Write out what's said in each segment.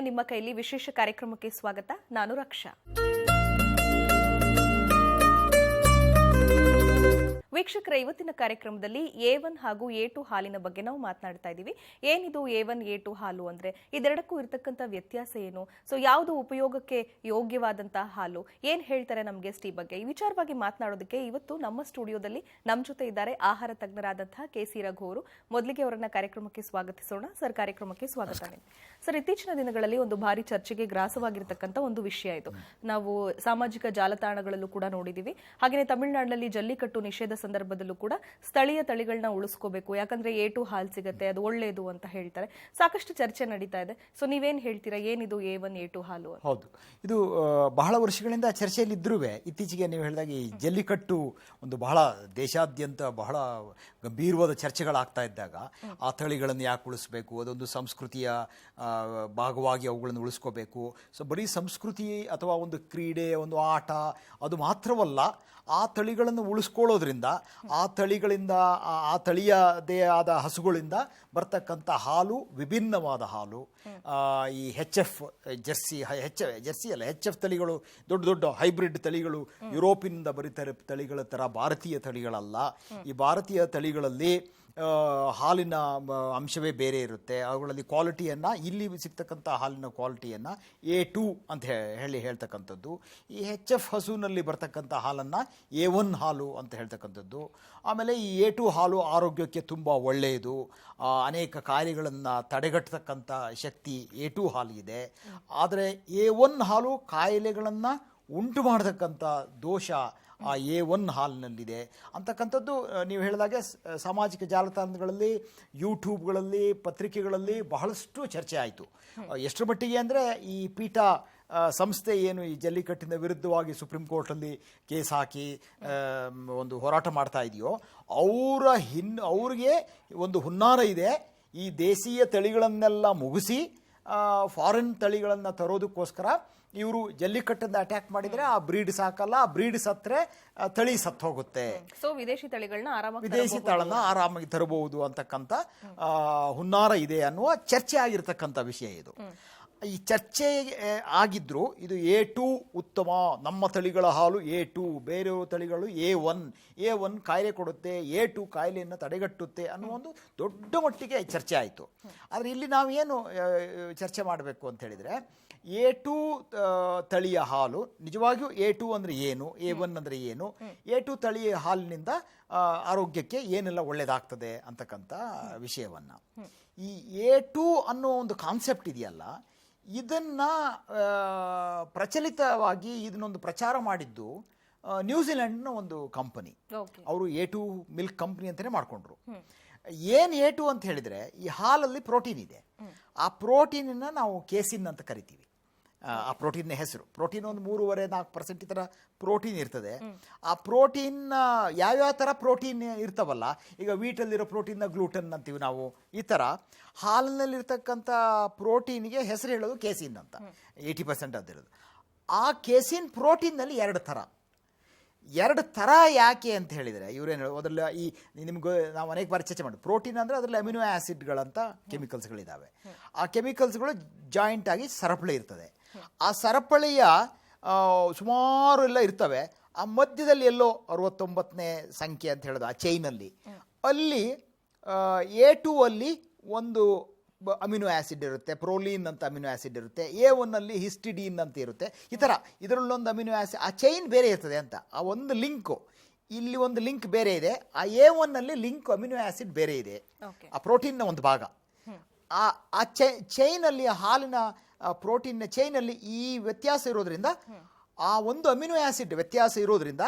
ನಿಮ್ಮ ಕೈಲಿ ವಿಶೇಷ ಕಾರ್ಯಕ್ರಮಕ್ಕೆ ಸ್ವಾಗತ. ನಾನು ರಕ್ಷಾ. ವೀಕ್ಷಕರ ಇವತ್ತಿನ ಕಾರ್ಯಕ್ರಮದಲ್ಲಿ ಎ ಒನ್ ಹಾಗೂ ಎ ಟು ಹಾಲಿನ ಬಗ್ಗೆ ನಾವು ಮಾತನಾಡ್ತಾ ಇದ್ದೀವಿ. ಏನಿದು ಎ ಒನ್ ಎ ಟು ಹಾಲು ಅಂದ್ರೆ? ಇದೆರಡಕ್ಕೂ ಇರತಕ್ಕಂಥ ವ್ಯತ್ಯಾಸ ಏನು? ಸೊ ಯಾವುದು ಉಪಯೋಗಕ್ಕೆ ಯೋಗ್ಯವಾದಂತಹ ಹಾಲು? ಏನ್ ಹೇಳ್ತಾರೆ ನಮ್ಮ ಗೆಸ್ಟ್ ಈ ಬಗ್ಗೆ? ಈ ವಿಚಾರವಾಗಿ ಮಾತನಾಡೋದಕ್ಕೆ ಇವತ್ತು ನಮ್ಮ ಸ್ಟುಡಿಯೋದಲ್ಲಿ ನಮ್ಮ ಜೊತೆ ಇದ್ದಾರೆ ಆಹಾರ ತಜ್ಞರಾದಂತಹ ಕೆ ಸಿ ರಘು ಅವರು. ಮೊದಲಿಗೆ ಅವರನ್ನ ಕಾರ್ಯಕ್ರಮಕ್ಕೆ ಸ್ವಾಗತಿಸೋಣ. ಸರ್ ಕಾರ್ಯಕ್ರಮಕ್ಕೆ ಸ್ವಾಗತ. ಸರ್ ಇತ್ತೀಚಿನ ದಿನಗಳಲ್ಲಿ ಒಂದು ಭಾರಿ ಚರ್ಚೆಗೆ ಗ್ರಾಸವಾಗಿರ್ತಕ್ಕಂಥ ಒಂದು ವಿಷಯ ಇದು. ನಾವು ಸಾಮಾಜಿಕ ಜಾಲತಾಣಗಳಲ್ಲೂ ಕೂಡ ನೋಡಿದೀವಿ ಹಾಗೆಯೇ ತಮಿಳುನಾಡಿನಲ್ಲಿ ಜಲ್ಲಿಕಟ್ಟು ನಿಷೇಧ ಸಂದರ್ಭದಲ್ಲೂ ಕೂಡ ಸ್ಥಳೀಯ ತಳಿಗಳನ್ನ ಉಳಿಸ್ಕೋಬೇಕು. ಯಾಕಂದ್ರೆ ಎ ಟು ಹಾಲ್ ಸಿಗುತ್ತೆ, ಅದು ಒಳ್ಳೇದು ಅಂತ ಹೇಳ್ತಾರೆ. ಸಾಕಷ್ಟು ಚರ್ಚೆ ನಡೀತಾ ಇದೆ. ಸೊ ನೀವೇನು ಹೇಳ್ತೀರಾ, ಏನಿದು ಎ ಒನ್, ಎ ಟು ಹಾಲು? ಹೌದು. ಇದು ಬಹಳ ವರ್ಷಗಳಿಂದ ಚರ್ಚೆಯಲ್ಲಿ ಇದ್ರೂ ಇತ್ತೀಚೆಗೆ ನೀವು ಹೇಳಿದಾಗ ಈ ಜಲ್ಲಿಕಟ್ಟು ಒಂದು ಬಹಳ ದೇಶಾದ್ಯಂತ ಬಹಳ ಗಂಭೀರವಾದ ಚರ್ಚೆಗಳಾಗ್ತಾ ಇದ್ದಾಗ ಆ ತಳಿಗಳನ್ನು ಯಾಕೆ ಉಳಿಸ್ಬೇಕು? ಅದೊಂದು ಸಂಸ್ಕೃತಿಯ ಭಾಗವಾಗಿ ಅವುಗಳನ್ನು ಉಳಿಸ್ಕೋಬೇಕು. ಸೊ ಬರೀ ಸಂಸ್ಕೃತಿ ಅಥವಾ ಒಂದು ಕ್ರೀಡೆ, ಒಂದು ಆಟ, ಅದು ಮಾತ್ರವಲ್ಲ ಆ ತಳಿಗಳನ್ನು ಉಳಿಸ್ಕೊಳ್ಳೋದ್ರಿಂದ, ಆ ತಳಿಗಳಿಂದ, ಆ- ತಳಿಯದೇ ಆದ ಹಸುಗಳಿಂದ ಬರ್ತಕ್ಕಂಥ ಹಾಲು ವಿಭಿನ್ನವಾದ ಹಾಲು. ಈ H F Jersey H Jersey ಅಲ್ಲ ಹೆಚ್ ಎಫ್ ತಳಿಗಳು, ದೊಡ್ಡ ದೊಡ್ಡ ಹೈಬ್ರಿಡ್ ತಳಿಗಳು, ಯುರೋಪಿನಿಂದ ಬರೀತಾರೆ ತಳಿಗಳ ಥರ ಭಾರತೀಯ ತಳಿಗಳಲ್ಲ. ಈ ಭಾರತೀಯ ತಳಿಗಳಲ್ಲಿ ಹಾಲಿನ ಅಂಶವೇ ಬೇರೆ ಇರುತ್ತೆ. ಅವುಗಳಲ್ಲಿ ಕ್ವಾಲಿಟಿಯನ್ನು ಇಲ್ಲಿ ಸಿಗ್ತಕ್ಕಂಥ ಹಾಲಿನ ಕ್ವಾಲಿಟಿಯನ್ನು ಎ ಟು ಅಂತ ಹೇಳಿ ಹೇಳ್ತಕ್ಕಂಥದ್ದು. ಈ ಹೆಚ್ ಎಫ್ ಹಸುವಿನಲ್ಲಿ ಬರ್ತಕ್ಕಂಥ ಹಾಲನ್ನು ಎ ಒನ್ ಹಾಲು ಅಂತ ಹೇಳ್ತಕ್ಕಂಥದ್ದು. ಆಮೇಲೆ ಈ ಎ ಟು ಹಾಲು ಆರೋಗ್ಯಕ್ಕೆ ತುಂಬ ಒಳ್ಳೆಯದು. ಅನೇಕ ಕಾಯಿಲೆಗಳನ್ನು ತಡೆಗಟ್ಟತಕ್ಕಂಥ ಶಕ್ತಿ ಎ ಟು ಇದೆ. ಆದರೆ ಎ ಒನ್ ಹಾಲು ಕಾಯಿಲೆಗಳನ್ನು ಉಂಟು ಮಾಡತಕ್ಕಂಥ ದೋಷ ಆ ಎ ಒನ್ ಹಾಲ್ನಲ್ಲಿದೆ. ಅಂತಕ್ಕಂಥದ್ದು ನೀವು ಹೇಳಿದಾಗೆ ಸಾಮಾಜಿಕ ಜಾಲತಾಣಗಳಲ್ಲಿ ಯೂಟ್ಯೂಬ್ಗಳಲ್ಲಿ ಪತ್ರಿಕೆಗಳಲ್ಲಿ ಬಹಳಷ್ಟು ಚರ್ಚೆ ಆಯಿತು. ಎಷ್ಟರ ಮಟ್ಟಿಗೆ ಅಂದರೆ ಈ ಪೀಠ ಸಂಸ್ಥೆ ಏನು ಈ ಜಲ್ಲಿಕಟ್ಟಿನ ವಿರುದ್ಧವಾಗಿ ಸುಪ್ರೀಂ ಕೋರ್ಟಲ್ಲಿ ಕೇಸ್ ಹಾಕಿ ಒಂದು ಹೋರಾಟ ಮಾಡ್ತಾ ಇದೆಯೋ ಅವರ ಹಿನ್ ಅವ್ರಿಗೆ ಒಂದು ಹುನ್ನಾರ ಇದೆ. ಈ ದೇಶೀಯ ತಳಿಗಳನ್ನೆಲ್ಲ ಮುಗಿಸಿ ಫಾರಿನ್ ತಳಿಗಳನ್ನು ತರೋದಕ್ಕೋಸ್ಕರ ಇವರು ಜಲ್ಲಿಕಟ್ಟನ್ನು ಅಟ್ಯಾಕ್ ಮಾಡಿದರೆ ಆ ಬ್ರೀಡ್ ಸಾಕಲ್ಲ ಆ ಬ್ರೀಡ್ ಸತ್ತರೆ ತಳಿ ಸತ್ತು ಹೋಗುತ್ತೆ. ಸೊ ವಿದೇಶಿ ತಳಿಗಳನ್ನ ಆರಾಮಾಗಿ ವಿದೇಶಿ ತಳನ ಆರಾಮಾಗಿ ತರಬಹುದು ಅಂತಕ್ಕಂಥ ಹುನ್ನಾರ ಇದೆ ಅನ್ನುವ ಚರ್ಚೆ ಆಗಿರ್ತಕ್ಕಂಥ ವಿಷಯ ಇದು. ಈ ಚರ್ಚೆ ಆಗಿದ್ರು ಇದು ಎ ಟು ಉತ್ತಮ. ನಮ್ಮ ತಳಿಗಳ ಹಾಲು ಎ ಟು ಬೇರೆ ತಳಿಗಳು ಎ ಒನ್. ಎ ಒನ್ ಕಾಯಿಲೆ ಕೊಡುತ್ತೆ, ಎ ಟು ಕಾಯಿಲೆಯನ್ನು ತಡೆಗಟ್ಟುತ್ತೆ ಅನ್ನೋ ಒಂದು ದೊಡ್ಡ ಮಟ್ಟಿಗೆ ಚರ್ಚೆ ಆಯಿತು. ಆದರೆ ಇಲ್ಲಿ ನಾವೇನು ಏನು ಚರ್ಚೆ ಮಾಡಬೇಕು ಅಂತ ಹೇಳಿದರೆ, ಎ ಟು ತಳಿಯ ಹಾಲು, ನಿಜವಾಗಿಯೂ ಎ ಟು ಅಂದರೆ ಏನು, ಎ ಒನ್ ಅಂದರೆ ಏನು, ಎ ಟು ತಳಿಯ ಹಾಲಿನಿಂದ ಆರೋಗ್ಯಕ್ಕೆ ಏನೆಲ್ಲ ಒಳ್ಳೆಯದಾಗ್ತದೆ ಅಂತಕ್ಕಂಥ ವಿಷಯವನ್ನು. ಈ ಎ ಟು ಅನ್ನೋ ಒಂದು ಕಾನ್ಸೆಪ್ಟ್ ಇದೆಯಲ್ಲ ಇದನ್ನು ಪ್ರಚಲಿತವಾಗಿ ಇದನ್ನೊಂದು ಪ್ರಚಾರ ಮಾಡಿದ್ದು ನ್ಯೂಜಿಲೆಂಡ್ನ ಒಂದು ಕಂಪನಿ ಅವರು ಎ ಟು ಮಿಲ್ಕ್ ಕಂಪ್ನಿ ಅಂತಲೇ ಮಾಡಿಕೊಂಡ್ರು. ಏನು ಎ ಟು ಅಂತ ಹೇಳಿದರೆ ಈ ಹಾಲಲ್ಲಿ ಪ್ರೋಟೀನ್ ಇದೆ. ಆ ಪ್ರೋಟೀನನ್ನು ನಾವು ಕೇಸಿನ್ ಅಂತ ಕರಿತೀವಿ. ಆ, ಆ ಪ್ರೋಟೀನ್ನ ಹೆಸರು. ಪ್ರೋಟೀನ್ ಒಂದು ಮೂರುವರೆ ನಾಲ್ಕು ಪರ್ಸೆಂಟ್ ಈ ಥರ ಪ್ರೋಟೀನ್ ಇರ್ತದೆ. ಆ ಪ್ರೋಟೀನ್ ಯಾವ್ಯಾವ ಥರ ಪ್ರೋಟೀನ್ ಇರ್ತವಲ್ಲ ಈಗ ವೀಟಲ್ಲಿರೋ ಪ್ರೋಟೀನ್ನ ಗ್ಲೂಟನ್ ಅಂತೀವಿ ನಾವು ಈ ಥರ ಹಾಲಿನಲ್ಲಿರ್ತಕ್ಕಂಥ ಪ್ರೋಟೀನಿಗೆ ಹೆಸರು ಹೇಳೋದು ಕೇಸಿನ್ ಅಂತ. ಏಯ್ಟಿ ಪರ್ಸೆಂಟ್ ಅದಿರೋದು ಆ ಕೇಸಿನ್ ಪ್ರೋಟೀನ್ನಲ್ಲಿ ಎರಡು ಥರ ಎರಡು ಥರ ಯಾಕೆ ಅಂತ ಹೇಳಿದರೆ ಇವರೇನು ಅದರಲ್ಲಿ ಈ ನಿಮ್ಗೆ ನಾವು ಅನೇಕ ಬಾರಿ ಚರ್ಚೆ ಮಾಡಿ ಪ್ರೋಟೀನ್ ಅಂದರೆ ಅದರಲ್ಲಿ ಅಮಿನೋ ಆ್ಯಸಿಡ್ಗಳಂತ ಕೆಮಿಕಲ್ಸ್ಗಳಿದ್ದಾವೆ ಆ ಕೆಮಿಕಲ್ಸ್ಗಳು ಜಾಯಿಂಟ್ ಆಗಿ ಸರಪಳಿ ಇರ್ತದೆ. ಆ ಸರಪಳಿಯ ಸುಮಾರು ಎಲ್ಲ ಇರ್ತವೆ. ಆ ಮಧ್ಯದಲ್ಲಿ ಎಲ್ಲೋ ಅರವತ್ತೊಂಬತ್ತನೇ ಸಂಖ್ಯೆ ಅಂತ ಹೇಳೋದು ಆ ಚೈನಲ್ಲಿ ಅಲ್ಲಿ. ಎ ಟು ಅಲ್ಲಿ ಒಂದು ಅಮಿನೋ ಆ್ಯಸಿಡ್ ಇರುತ್ತೆ ಪ್ರೋಲೀನ್ ಅಂತ ಅಮಿನೋ ಆ್ಯಸಿಡ್ ಇರುತ್ತೆ ಎ ಒನ್ನಲ್ಲಿ ಹಿಸ್ಟಿಡೀನ್ ಅಂತ ಇರುತ್ತೆ. ಈ ಥರ ಇದರಲ್ಲೊಂದು ಅಮಿನೋ ಆ್ಯಸಿಡ್ ಆ ಚೈನ್ ಬೇರೆ ಇರ್ತದೆ ಅಂತ ಆ ಒಂದು ಲಿಂಕು ಇಲ್ಲಿ ಒಂದು ಲಿಂಕ್ ಬೇರೆ ಇದೆ ಆ ಎ ಒನ್ನಲ್ಲಿ ಲಿಂಕ್ ಅಮಿನೋ ಆ್ಯಸಿಡ್ ಬೇರೆ ಇದೆ. ಆ ಪ್ರೋಟೀನ್ನ ಒಂದು ಭಾಗ. ಆ ಆ ಚೈ ಚೈನಲ್ಲಿ ಹಾಲಿನ ಪ್ರೋಟೀನ್ನ ಚೈನಲ್ಲಿ ಈ ವ್ಯತ್ಯಾಸ ಇರೋದ್ರಿಂದ ಆ ಒಂದು ಅಮಿನೋ ಆ್ಯಸಿಡ್ ವ್ಯತ್ಯಾಸ ಇರೋದ್ರಿಂದ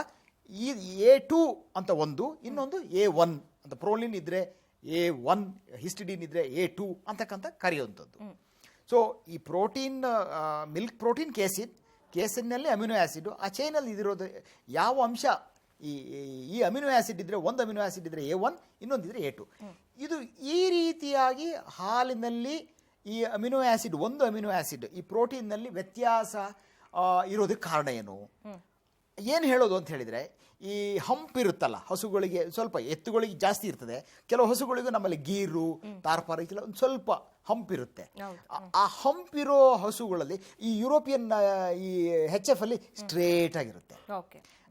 ಈ ಎ ಟು ಅಂತ ಒಂದು ಇನ್ನೊಂದು ಎ ಒನ್ ಅಂತ ಪ್ರೋಲಿನ್ ಇದ್ದರೆ ಎ ಒನ್ ಹಿಸ್ಟಿಡಿನ್ ಇದ್ದರೆ ಎ ಟು ಅಂತಕ್ಕಂಥ ಕರೆಯುವಂಥದ್ದು. ಸೊ ಈ ಪ್ರೋಟೀನ್ ಮಿಲ್ಕ್ ಪ್ರೋಟೀನ್ ಕೇಸಿನ್ ಕೇಸಿನಲ್ಲಿ ಅಮಿನೋ ಆ್ಯಸಿಡ್ ಆ ಚೈನಲ್ಲಿ ಇದಿರೋದು ಯಾವ ಅಂಶ ಈ ಈ ಅಮಿನೋ ಆ್ಯಸಿಡ್ ಇದ್ದರೆ ಒಂದು ಅಮಿನೋ ಆ್ಯಸಿಡ್ ಇದ್ದರೆ ಎ ಒನ್ ಇನ್ನೊಂದಿದ್ರೆ ಎ ಟು. ಇದು ಈ ರೀತಿಯಾಗಿ ಹಾಲಿನಲ್ಲಿ ಈ ಅಮಿನೋ ಆಸಿಡ್ ಒಂದು ಅಮಿನೋ ಆ್ಯಸಿಡ್ ಈ ಪ್ರೋಟೀನ್ನಲ್ಲಿ ವ್ಯತ್ಯಾಸ ಇರೋದಕ್ಕೆ ಕಾರಣ ಏನು? ಏನು ಹೇಳೋದು ಅಂತ ಹೇಳಿದರೆ ಈ ಹಂಪ್ ಇರುತ್ತಲ್ಲ ಹಸುಗಳಿಗೆ ಸ್ವಲ್ಪ ಎತ್ತುಗಳಿಗೆ ಜಾಸ್ತಿ ಇರ್ತದೆ. ಕೆಲವು ಹಸುಗಳಿಗೂ ನಮ್ಮಲ್ಲಿ ಗೀರು ತಾರ್ಪಾರ ಕೆಲವೊಂದು ಒಂದು ಸ್ವಲ್ಪ ಹಂಪ್ ಇರುತ್ತೆ. ಆ- ಹಂಪ್ ಇರೋ ಹಸುಗಳಲ್ಲಿ ಈ ಯುರೋಪಿಯನ್ ಈ ಹೆಚ್ ಎಫ್ ಅಲ್ಲಿ ಸ್ಟ್ರೇಟ್ ಆಗಿರುತ್ತೆ.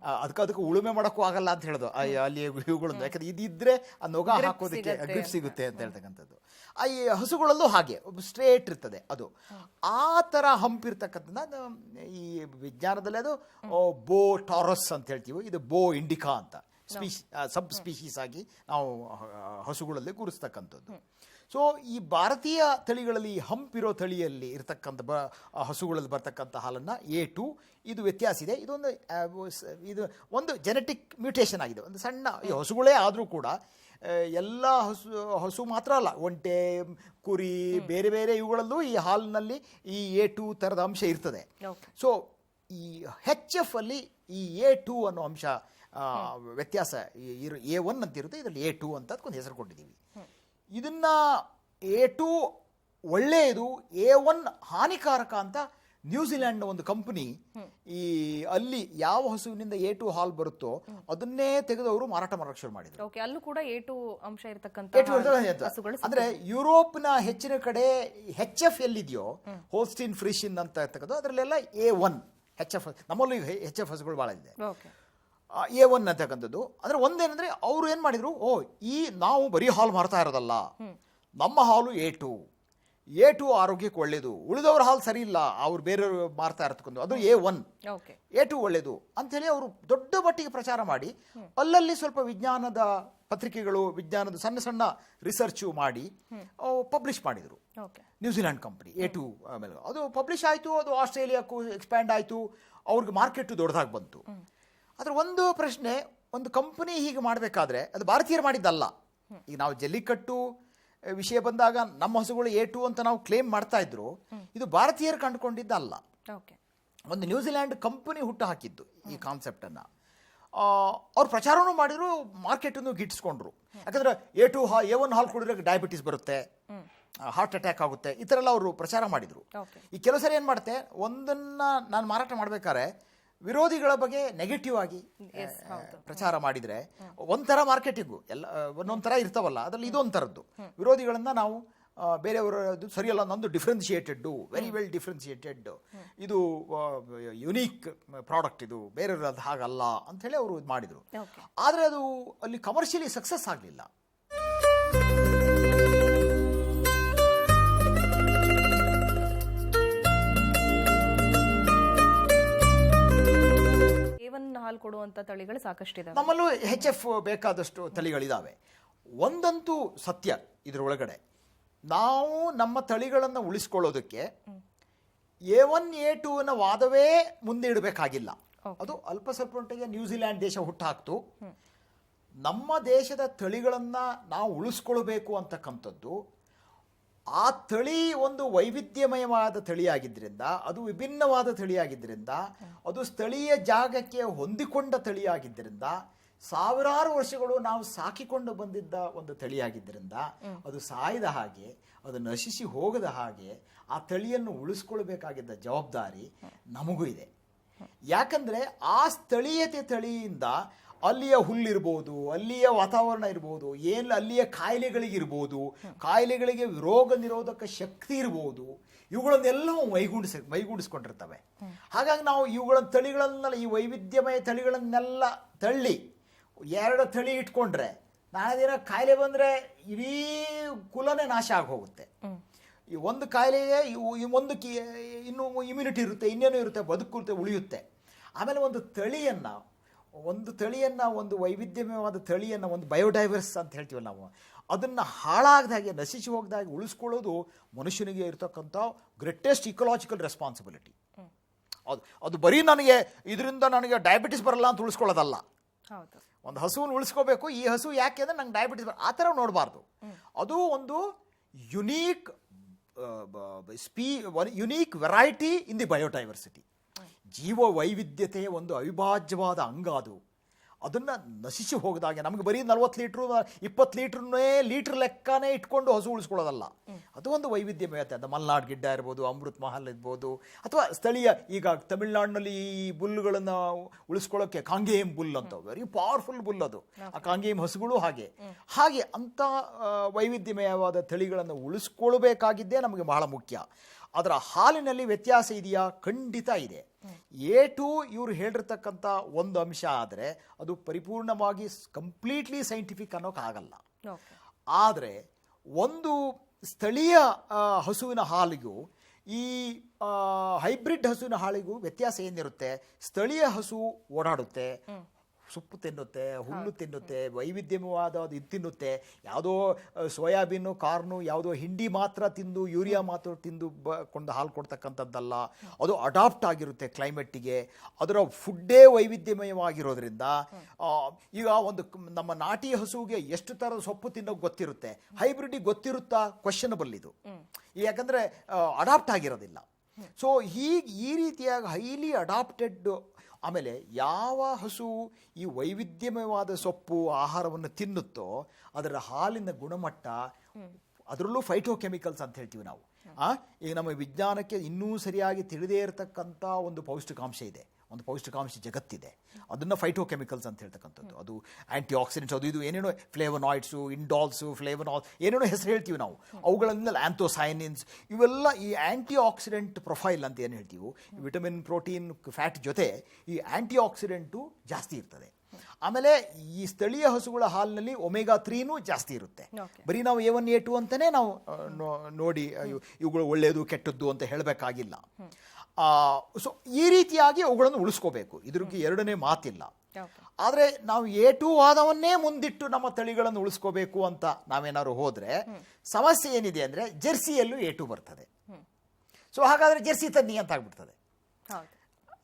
ಅದಕ್ಕೆ ಅದಕ್ಕೆ ಉಳುಮೆ ಮಾಡೋಕ್ಕೂ ಆಗಲ್ಲ ಅಂತ ಹೇಳೋದು. ಅಲ್ಲಿ ಹೂಗಳನ್ನು ಯಾಕಂದ್ರೆ ಇದಿದ್ರೆ ಆ ನೊಗ ಹಾಕೋದಕ್ಕೆ ಗ್ರಿಪ್ ಸಿಗುತ್ತೆ ಅಂತ ಹೇಳ್ತಕ್ಕಂಥದ್ದು. ಆ ಈ ಹಸುಗಳಲ್ಲೂ ಹಾಗೆ. ಸ್ಟ್ರೇಟ್ ಇರ್ತದೆ ಅದು. ಆ ಥರ ಹಂಪಿರ್ತಕ್ಕಂಥದ್ದು ಈ ವಿಜ್ಞಾನದಲ್ಲಿ ಅದು ಬೋ ಟಾರಸ್ ಅಂತ ಹೇಳ್ತೀವಿ. ಇದು ಬೋ ಇಂಡಿಕಾ ಅಂತ. ಸ್ಪೀಶಿ ಸಬ್ ಸ್ಪೀಶೀಸ್ ಆಗಿ ನಾವು ಹಸುಗಳಲ್ಲಿ ಗುರುಸ್ತಕ್ಕಂಥದ್ದು ಸೊ ಈ ಭಾರತೀಯ ತಳಿಗಳಲ್ಲಿ ಹಂಪಿರೋ ತಳಿಯಲ್ಲಿ ಇರತಕ್ಕಂಥ ಬ ಹಸುಗಳಲ್ಲಿ ಬರ್ತಕ್ಕಂಥ ಹಾಲನ್ನು ಎ ಟು ಇದು ವ್ಯತ್ಯಾಸ ಇದೆ. ಇದೊಂದು ಇದು ಒಂದು ಜೆನೆಟಿಕ್ ಮ್ಯೂಟೇಷನ್ ಆಗಿದೆ. ಒಂದು ಸಣ್ಣ ಈ ಹಸುಗಳೇ ಆದರೂ ಕೂಡ ಎಲ್ಲ ಹಸು ಹಸು ಮಾತ್ರ ಅಲ್ಲ ಒಂಟೆ ಕುರಿ ಬೇರೆ ಬೇರೆ ಇವುಗಳಲ್ಲೂ ಈ ಹಾಲಿನಲ್ಲಿ ಈ ಎ ಟು ಥರದ ಅಂಶ ಇರ್ತದೆ. ಸೊ ಈ ಹೆಚ್ ಎಫ್ ಅಲ್ಲಿ ಈ ಎ ಟು ಅನ್ನೋ ಅಂಶ ವ್ಯತ್ಯಾಸ ಇರು ಎ ಒನ್ ಅಂತ ಇರುತ್ತೆ ಇದರಲ್ಲಿ ಎ ಟು ಅಂತ ಒಂದು ಹೆಸರು ಕೊಟ್ಟಿದ್ದೀವಿ ಇದನ್ನ ಎ ಟು ಒಳ್ಳೆಯದು ಎ ಒನ್ ಹಾನಿಕಾರಕ ಅಂತ ನ್ಯೂಜಿಲ್ಯಾಂಡ್ನ ಒಂದು ಕಂಪನಿ ಈ ಅಲ್ಲಿ ಯಾವ ಹಸುವಿನಿಂದ ಎ ಟು ಹಾಲ್ ಬರುತ್ತೋ ಅದನ್ನೇ ತೆಗೆದು ಅವರು ಮಾರಾಟ ಮಾಡಕ್ಕೆ ಶುರು ಮಾಡಿದ್ರು. ಓಕೆ ಅಲ್ಲೂ ಕೂಡ ಎ ಟು ಅಂಶ ಇರತಕ್ಕಂಥ ಅಂದ್ರೆ ಯುರೋಪ್ನ ಹೆಚ್ಚಿನ ಕಡೆ ಹೆಚ್ ಎಫ್ ಎಲ್ಲಿದೆಯೋ ಹೋಲ್ಸ್ಟಿನ್ ಫ್ರಿಶಿನ್ ಅಂತ ಇರ್ತಕ್ಕಂಥ ಅದರಲ್ಲೆಲ್ಲ ಎ ಒನ್ ಹೆಚ್ ಎಫ್ ನಮ್ಮಲ್ಲೂ ಹೆಚ್ ಎಫ್ ಹಸುಗಳು ಭಾಳ ಇದೆ. ಓಕೆ ಎ ಒನ್ ಅಂತಕ್ಕಂಥದ್ದು. ಅಂದರೆ ಒಂದೇನಂದ್ರೆ ಅವರು ಏನು ಮಾಡಿದ್ರು? ಓ ಈ ನಾವು ಬರೀ ಹಾಲು ಮಾರ್ತಾ ಇರೋದಲ್ಲ. ನಮ್ಮ ಹಾಲು ಎ ಟು ಎ ಟು ಆರೋಗ್ಯಕ್ಕೆ ಒಳ್ಳೇದು. ಉಳಿದವ್ರ ಹಾಲು ಸರಿ ಇಲ್ಲ ಅವ್ರು ಬೇರೆಯವರು ಮಾರ್ತಾ ಇರ್ತಕ್ಕಂಥ ಅದು ಎ ಒನ್ ಎ ಟು ಒಳ್ಳೆಯದು ಅಂಥೇಳಿ ಅವರು ದೊಡ್ಡ ಮಟ್ಟಿಗೆ ಪ್ರಚಾರ ಮಾಡಿ ಅಲ್ಲಲ್ಲಿ ಸ್ವಲ್ಪ ವಿಜ್ಞಾನದ ಪತ್ರಿಕೆಗಳು ವಿಜ್ಞಾನದ ಸಣ್ಣ ಸಣ್ಣ ರಿಸರ್ಚು ಮಾಡಿ ಪಬ್ಲಿಷ್ ಮಾಡಿದರು. ನ್ಯೂಜಿಲ್ಯಾಂಡ್ ಕಂಪ್ನಿ ಎ ಟು ಆಮೇಲೆ ಅದು ಪಬ್ಲಿಷ್ ಆಯಿತು ಅದು ಆಸ್ಟ್ರೇಲಿಯಾಕ್ಕೂ ಎಕ್ಸ್ಪ್ಯಾಂಡ್ ಆಯಿತು ಅವ್ರಿಗೆ ಮಾರ್ಕೆಟ್ ದೊಡ್ಡದಾಗಿ ಬಂತು. ಆದರೆ ಒಂದು ಪ್ರಶ್ನೆ ಒಂದು ಕಂಪನಿ ಹೀಗೆ ಮಾಡಬೇಕಾದ್ರೆ ಅದು ಭಾರತೀಯರು ಮಾಡಿದ್ದಲ್ಲ. ಈಗ ನಾವು ಜಲ್ಲಿಕಟ್ಟು ವಿಷಯ ಬಂದಾಗ ನಮ್ಮ ಹಸುಗಳು ಎ ಟು ಅಂತ ನಾವು ಕ್ಲೇಮ್ ಮಾಡ್ತಾ ಇದ್ರು. ಇದು ಭಾರತೀಯರು ಕಂಡುಕೊಂಡಿದ್ದಲ್ಲ. ಓಕೆ ಒಂದು ನ್ಯೂಜಿಲ್ಯಾಂಡ್ ಕಂಪನಿ ಹುಟ್ಟು ಹಾಕಿದ್ದು ಈ ಕಾನ್ಸೆಪ್ಟನ್ನು ಅವ್ರು ಪ್ರಚಾರನೂ ಮಾಡಿದ್ರು ಮಾರ್ಕೆಟನ್ನು ಗಿಟ್ಟಿಸ್ಕೊಂಡ್ರು. ಯಾಕಂದ್ರೆ ಎ ಟು ಹಾ ಎ ಒನ್ ಹಾಲ್ ಕುಡಿದ್ರೆ ಡಯಾಬಿಟಿಸ್ ಬರುತ್ತೆ ಹಾರ್ಟ್ ಅಟ್ಯಾಕ್ ಆಗುತ್ತೆ ಈ ಥರ ಎಲ್ಲ ಅವರು ಪ್ರಚಾರ ಮಾಡಿದರು. ಈ ಕೆಲವು ಸರಿ ಏನು ಮಾಡುತ್ತೆ ಒಂದನ್ನು ನಾನು ಮಾರಾಟ ಮಾಡಬೇಕಾದ್ರೆ ವಿರೋಧಿಗಳ ಬಗ್ಗೆ ನೆಗೆಟಿವ್ ಆಗಿ ಪ್ರಚಾರ ಮಾಡಿದರೆ ಒಂಥರ ಮಾರ್ಕೆಟಿಂಗ್ ಎಲ್ಲ ಒಂದೊಂದು ಒಂದೊಂದ್ ಥರ ಇರ್ತಾವಲ್ಲ ಅದರಲ್ಲಿ ಇದೊಂಥರದ್ದು. ವಿರೋಧಿಗಳನ್ನು ನಾವು ಬೇರೆಯವರ ಬೇರೆಯವರದ್ದು ಸರಿಯಲ್ಲ ನಂದು ಡಿಫ್ರೆನ್ಸಿಯೇಟೆಡ್ಡು ವೆರಿ ವೆಲ್ ಡಿಫ್ರೆನ್ಸಿಯೇಟೆಡ್ ಇದು ಯುನೀಕ್ ಪ್ರಾಡಕ್ಟ್ ಇದು ಬೇರೆಯವ್ರದ್ದು ಹಾಗಲ್ಲ ಅಂಥೇಳಿ ಅವರು ಇದು ಮಾಡಿದರು. ಆದರೆ ಅದು ಅಲ್ಲಿ ಕಮರ್ಷಿಯಲಿ ಸಕ್ಸಸ್ ಆಗಲಿಲ್ಲ. ಹಾಲು ಕೊಡುವಂತ ತಳಿಗಳು ಸಾಕಷ್ಟು ಸಾಕಷ್ಟಿದಾವೆ. ನಮ್ಮಲ್ಲೂ ಹೆಚ್ ಎಫ್ ಬೇಕಾದಷ್ಟು ತಳಿಗಳಿದ್ದಾವೆ ಒಂದಂತೂ ಸತ್ಯ ಇದರೊಳಗಡೆ ನಾವು ನಮ್ಮ ತಳಿಗಳನ್ನು ಉಳಿಸ್ಕೊಳ್ಳೋದಕ್ಕೆ ಎ ಒನ್ ಎ ಟೂನ ವಾದವೇ ಮುಂದೆ ಇಡಬೇಕಾಗಿಲ್ಲ. ಅದು ಅಲ್ಪ ಸ್ವಲ್ಪ ಮಟ್ಟಿಗೆ ನ್ಯೂಜಿಲ್ಯಾಂಡ್ ದೇಶ ಹುಟ್ಟಾಕ್ತು. ನಮ್ಮ ದೇಶದ ತಳಿಗಳನ್ನು ನಾವು ಉಳಿಸ್ಕೊಳ್ಬೇಕು ಅಂತಕ್ಕಂಥದ್ದು ಆ ತಳಿ ಒಂದು ವೈವಿಧ್ಯಮಯವಾದ ತಳಿಯಾಗಿದ್ದರಿಂದ ಅದು ವಿಭಿನ್ನವಾದ ತಳಿಯಾಗಿದ್ದರಿಂದ ಅದು ಸ್ಥಳೀಯ ಜಾಗಕ್ಕೆ ಹೊಂದಿಕೊಂಡ ತಳಿಯಾಗಿದ್ದರಿಂದ ಸಾವಿರಾರು ವರ್ಷಗಳು ನಾವು ಸಾಕಿಕೊಂಡು ಬಂದಿದ್ದ ಒಂದು ತಳಿಯಾಗಿದ್ದರಿಂದ ಅದು ಸಾಯದ ಹಾಗೆ, ಅದು ನಶಿಸಿ ಹೋಗದ ಹಾಗೆ ಆ ತಳಿಯನ್ನು ಉಳಿಸ್ಕೊಳ್ಬೇಕಾಗಿದ್ದ ಜವಾಬ್ದಾರಿ ನಮಗೂ ಇದೆ. ಯಾಕಂದ್ರೆ ಆ ಸ್ಥಳೀಯತೆ ತಳಿಯಿಂದ ಅಲ್ಲಿಯ ಹುಲ್ಲಿರ್ಬೋದು, ಅಲ್ಲಿಯ ವಾತಾವರಣ ಇರ್ಬೋದು, ಏನು ಅಲ್ಲಿಯ ಕಾಯಿಲೆಗಳಿಗಿರ್ಬೋದು ಕಾಯಿಲೆಗಳಿಗೆ ರೋಗ ನಿರೋಧಕ ಶಕ್ತಿ ಇರ್ಬೋದು, ಇವುಗಳನ್ನೆಲ್ಲ ಮೈಗೂಡಿಸ ಮೈಗೂಡಿಸ್ಕೊಂಡಿರ್ತವೆ ಹಾಗಾಗಿ ನಾವು ಇವುಗಳ ತಳಿಗಳನ್ನೆಲ್ಲ, ಈ ವೈವಿಧ್ಯಮಯ ತಳಿಗಳನ್ನೆಲ್ಲ ತಳ್ಳಿ, ಎರಡು ತಳಿ ಇಟ್ಕೊಂಡ್ರೆ, ನಾಳೆ ದಿನ ಕಾಯಿಲೆ ಬಂದರೆ ಇಡೀ ಕುಲನೇ ನಾಶ ಆಗಿ ಹೋಗುತ್ತೆ ಈ ಒಂದು ಈ ಒಂದು ಕಿ, ಇನ್ನೂ ಇಮ್ಯುನಿಟಿ ಇರುತ್ತೆ, ಇನ್ನೇನು ಇರುತ್ತೆ ಬದುಕುತ್ತೆ ಉಳಿಯುತ್ತೆ. ಆಮೇಲೆ ಒಂದು ತಳಿಯನ್ನು ಒಂದು ತಳಿಯನ್ನು ಒಂದು ವೈವಿಧ್ಯಮಯವಾದ ತಳಿಯನ್ನು ಒಂದು ಬಯೋಡೈವರ್ಸ್ ಅಂತ ಹೇಳ್ತೀವಲ್ಲ ನಾವು. ಅದನ್ನು ಹಾಳಾಗದಾಗೆ ನಶಿಸಿ ಹೋಗ್ದಾಗೆ ಉಳಿಸ್ಕೊಳ್ಳೋದು ಮನುಷ್ಯನಿಗೆ ಇರತಕ್ಕಂಥ ಗ್ರೇಟೆಸ್ಟ್ ಇಕಲಾಜಿಕಲ್ ರೆಸ್ಪಾನ್ಸಿಬಿಲಿಟಿ ಅದು ಅದು ಬರೀ ನನಗೆ ಇದರಿಂದ ನನಗೆ ಡಯಾಬಿಟಿಸ್ ಬರಲ್ಲ ಅಂತ ಉಳಿಸ್ಕೊಳ್ಳೋದಲ್ಲ. ಒಂದು ಹಸುವನ್ನು ಉಳಿಸ್ಕೋಬೇಕು ಈ ಹಸು ಯಾಕೆ ಅಂದರೆ ನಂಗೆ ಡಯಾಬಿಟಿಸ್ ಆ ಥರ ನೋಡಬಾರ್ದು. ಅದು ಒಂದು unique ಸ್ಪೀ unique variety in the biodiversity ಜೀವ ವೈವಿಧ್ಯತೆಯ ಒಂದು ಅವಿಭಾಜ್ಯವಾದ ಅಂಗ ಅದು. ಅದನ್ನು ನಶಿಸಿ ಹೋಗದಾಗೆ ನಮಗೆ ಬರೀ ನಲ್ವತ್ತು ಲೀಟ್ರು ಇಪ್ಪತ್ತು ಲೀಟ್ರನ್ನೇ ಲೀಟ್ರ್ ಲೆಕ್ಕನೇ ಇಟ್ಕೊಂಡು ಹಸು ಉಳಿಸ್ಕೊಳ್ಳೋದಲ್ಲ. ಅದು ಒಂದು ವೈವಿಧ್ಯಮಯತೆ ಅದು ಮಲ್ನಾಡ್ ಗಿಡ್ಡ ಇರ್ಬೋದು ಅಮೃತ್ ಮಹಲ್ ಇರ್ಬೋದು ಅಥವಾ ಸ್ಥಳೀಯ ಈಗ ತಮಿಳ್ನಾಡಿನಲ್ಲಿ ಈ ಬುಲ್ಗಳನ್ನು ಉಳಿಸ್ಕೊಳ್ಳೋಕ್ಕೆ ಕಾಂಗೇಯಂ ಬುಲ್ ಅಂತ ವೆರಿ ಪವರ್ಫುಲ್ ಬುಲ್ ಅದು. ಆ ಕಾಂಗೇಯಂ ಹಸುಗಳು ಹಾಗೆ. ಹಾಗೆ ಅಂಥ ವೈವಿಧ್ಯಮಯವಾದ ತಳಿಗಳನ್ನು ಉಳಿಸ್ಕೊಳ್ಬೇಕಾಗಿದ್ದೇ ನಮಗೆ ಬಹಳ ಮುಖ್ಯ. ಅದರ ಹಾಲಿನಲ್ಲಿ ವ್ಯತ್ಯಾಸ ಇದೆಯಾ? ಖಂಡಿತ ಇದೆ. ಎ ಟು ಇವರು ಹೇಳಿರ್ತಕ್ಕಂಥ ಒಂದು ಅಂಶ ಆದರೆ ಅದು ಪರಿಪೂರ್ಣವಾಗಿ ಕಂಪ್ಲೀಟ್ಲಿ ಸೈಂಟಿಫಿಕ್ ಅನ್ನೋಕ್ಕಾಗಲ್ಲ ಆದರೆ ಒಂದು ಸ್ಥಳೀಯ ಹಸುವಿನ ಹಾಲಿಗೂ ಈ ಹೈಬ್ರಿಡ್ ಹಸುವಿನ ಹಾಲಿಗೂ ವ್ಯತ್ಯಾಸ ಏನಿರುತ್ತೆ? ಸ್ಥಳೀಯ ಹಸು ಓಡಾಡುತ್ತೆ. ಸೊಪ್ಪು ತಿನ್ನುತ್ತೆ ಹುಲ್ಲು ತಿನ್ನುತ್ತೆ ವೈವಿಧ್ಯಮವಾದ ಅದು ಇದು ತಿನ್ನುತ್ತೆ. ಯಾವುದೋ ಸೋಯಾಬೀನು ಕಾರ್ನು ಯಾವುದೋ ಹಿಂಡಿ ಮಾತ್ರ ತಿಂದು ಯೂರಿಯಾ ಮಾತ್ರ ತಿಂದು ಬ ಕೊಂಡು ಹಾಲು ಕೊಡ್ತಕ್ಕಂಥದ್ದಲ್ಲ. ಅದು ಅಡಾಪ್ಟ್ ಆಗಿರುತ್ತೆ ಕ್ಲೈಮೇಟಿಗೆ. ಅದರ ಫುಡ್ಡೇ ವೈವಿಧ್ಯಮಯವಾಗಿರೋದ್ರಿಂದ ಈಗ ಒಂದು ನಮ್ಮ ನಾಟಿ ಹಸುವಿಗೆ ಎಷ್ಟು ಥರದ ಸೊಪ್ಪು ತಿನ್ನೋಕೆ ಗೊತ್ತಿರುತ್ತೆ? ಹೈಬ್ರಿಡಿಗೆ ಗೊತ್ತಿರುತ್ತಾ? ಕ್ವಶನಬಲ್ ಇದು. ಯಾಕಂದರೆ ಅಡಾಪ್ಟ್ ಆಗಿರೋದಿಲ್ಲ. ಸೊ ಹೀಗೆ ಈ ರೀತಿಯಾಗಿ ಹೈಲಿ ಅಡಾಪ್ಟೆಡ್ ಆಮೇಲೆ ಯಾವ ಹಸು ಈ ವೈವಿಧ್ಯಮಯವಾದ ಸೊಪ್ಪು ಆಹಾರವನ್ನು ತಿನ್ನುತ್ತೋ ಅದರ ಹಾಲಿನ ಗುಣಮಟ್ಟ ಅದರಲ್ಲೂ ಫೈಟೋಕೆಮಿಕಲ್ಸ್ ಅಂತ ಹೇಳ್ತೀವಿ ನಾವು. ಈಗ ನಮ್ಮ ವಿಜ್ಞಾನಕ್ಕೆ ಇನ್ನೂ ಸರಿಯಾಗಿ ತಿಳಿದೇ ಇರತಕ್ಕಂಥ ಒಂದು ಪೌಷ್ಟಿಕಾಂಶ ಇದೆ. ಒಂದು ಪೌಷ್ಟಿಕಾಂಶ ಜಗತ್ತಿದೆ. ಅದನ್ನು ಫೈಟೋಕೆಮಿಕಲ್ಸ್ ಅಂತ ಹೇಳ್ತಕ್ಕಂಥದ್ದು. ಅದು ಆ್ಯಂಟಿ ಆಕ್ಸಿಡೆಂಟ್ಸ್ ಅದು ಇದು ಏನೇನೋ ಫ್ಲೇವನಾಯ್ಡ್ಸು ಇಂಡಾಲ್ಸು ಫ್ಲೇವನಾಲ್ ಏನೇನೋ ಹೆಸರು ಹೇಳ್ತೀವಿ ನಾವು. ಅವುಗಳನ್ನೆಲ್ಲ ಆ್ಯಂಥೋಸೈನಿನ್ಸ್ ಇವೆಲ್ಲ ಈ ಆ್ಯಂಟಿ ಆಕ್ಸಿಡೆಂಟ್ ಪ್ರೊಫೈಲ್ ಅಂತ ಏನು ಹೇಳ್ತೀವಿ ವಿಟಮಿನ್ ಪ್ರೋಟೀನ್ ಫ್ಯಾಟ್ ಜೊತೆ ಈ ಆ್ಯಂಟಿ ಆಕ್ಸಿಡೆಂಟು ಜಾಸ್ತಿ ಇರ್ತದೆ. ಆಮೇಲೆ ಈ ಸ್ಥಳೀಯ ಹಸುಗಳ ಹಾಲಿನಲ್ಲಿ ಒಮೆಗಾ ತ್ರೀನೂ ಜಾಸ್ತಿ ಇರುತ್ತೆ. ಬರೀ ನಾವು ಎ ಒನ್ ಎ ಟು ಅಂತಲೇ ನಾವು ನೋಡಿ ಇವುಗಳು ಒಳ್ಳೆಯದು ಕೆಟ್ಟದ್ದು ಅಂತ ಹೇಳಬೇಕಾಗಿಲ್ಲ. ಸೊ ಈ ರೀತಿಯಾಗಿ ಅವುಗಳನ್ನು ಉಳಿಸ್ಕೋಬೇಕು. ಇದ್ರಿಗೆ ಎರಡನೇ ಮಾತಿಲ್ಲ. ಆದರೆ ನಾವು ಎ ಟು ವಾದವನ್ನೇ ಮುಂದಿಟ್ಟು ನಮ್ಮ ತಳಿಗಳನ್ನು ಉಳಿಸ್ಕೋಬೇಕು ಅಂತ ನಾವೇನಾದ್ರು ಹೋದರೆ ಸಮಸ್ಯೆ ಏನಿದೆ ಅಂದರೆ ಜೆರ್ಸಿಯಲ್ಲೂ ಎ ಟು ಬರ್ತದೆ. ಸೊ ಹಾಗಾದರೆ ಜೆರ್ಸಿ ತನ್ನಿ ಅಂತ ಆಗ್ಬಿಡ್ತದೆ.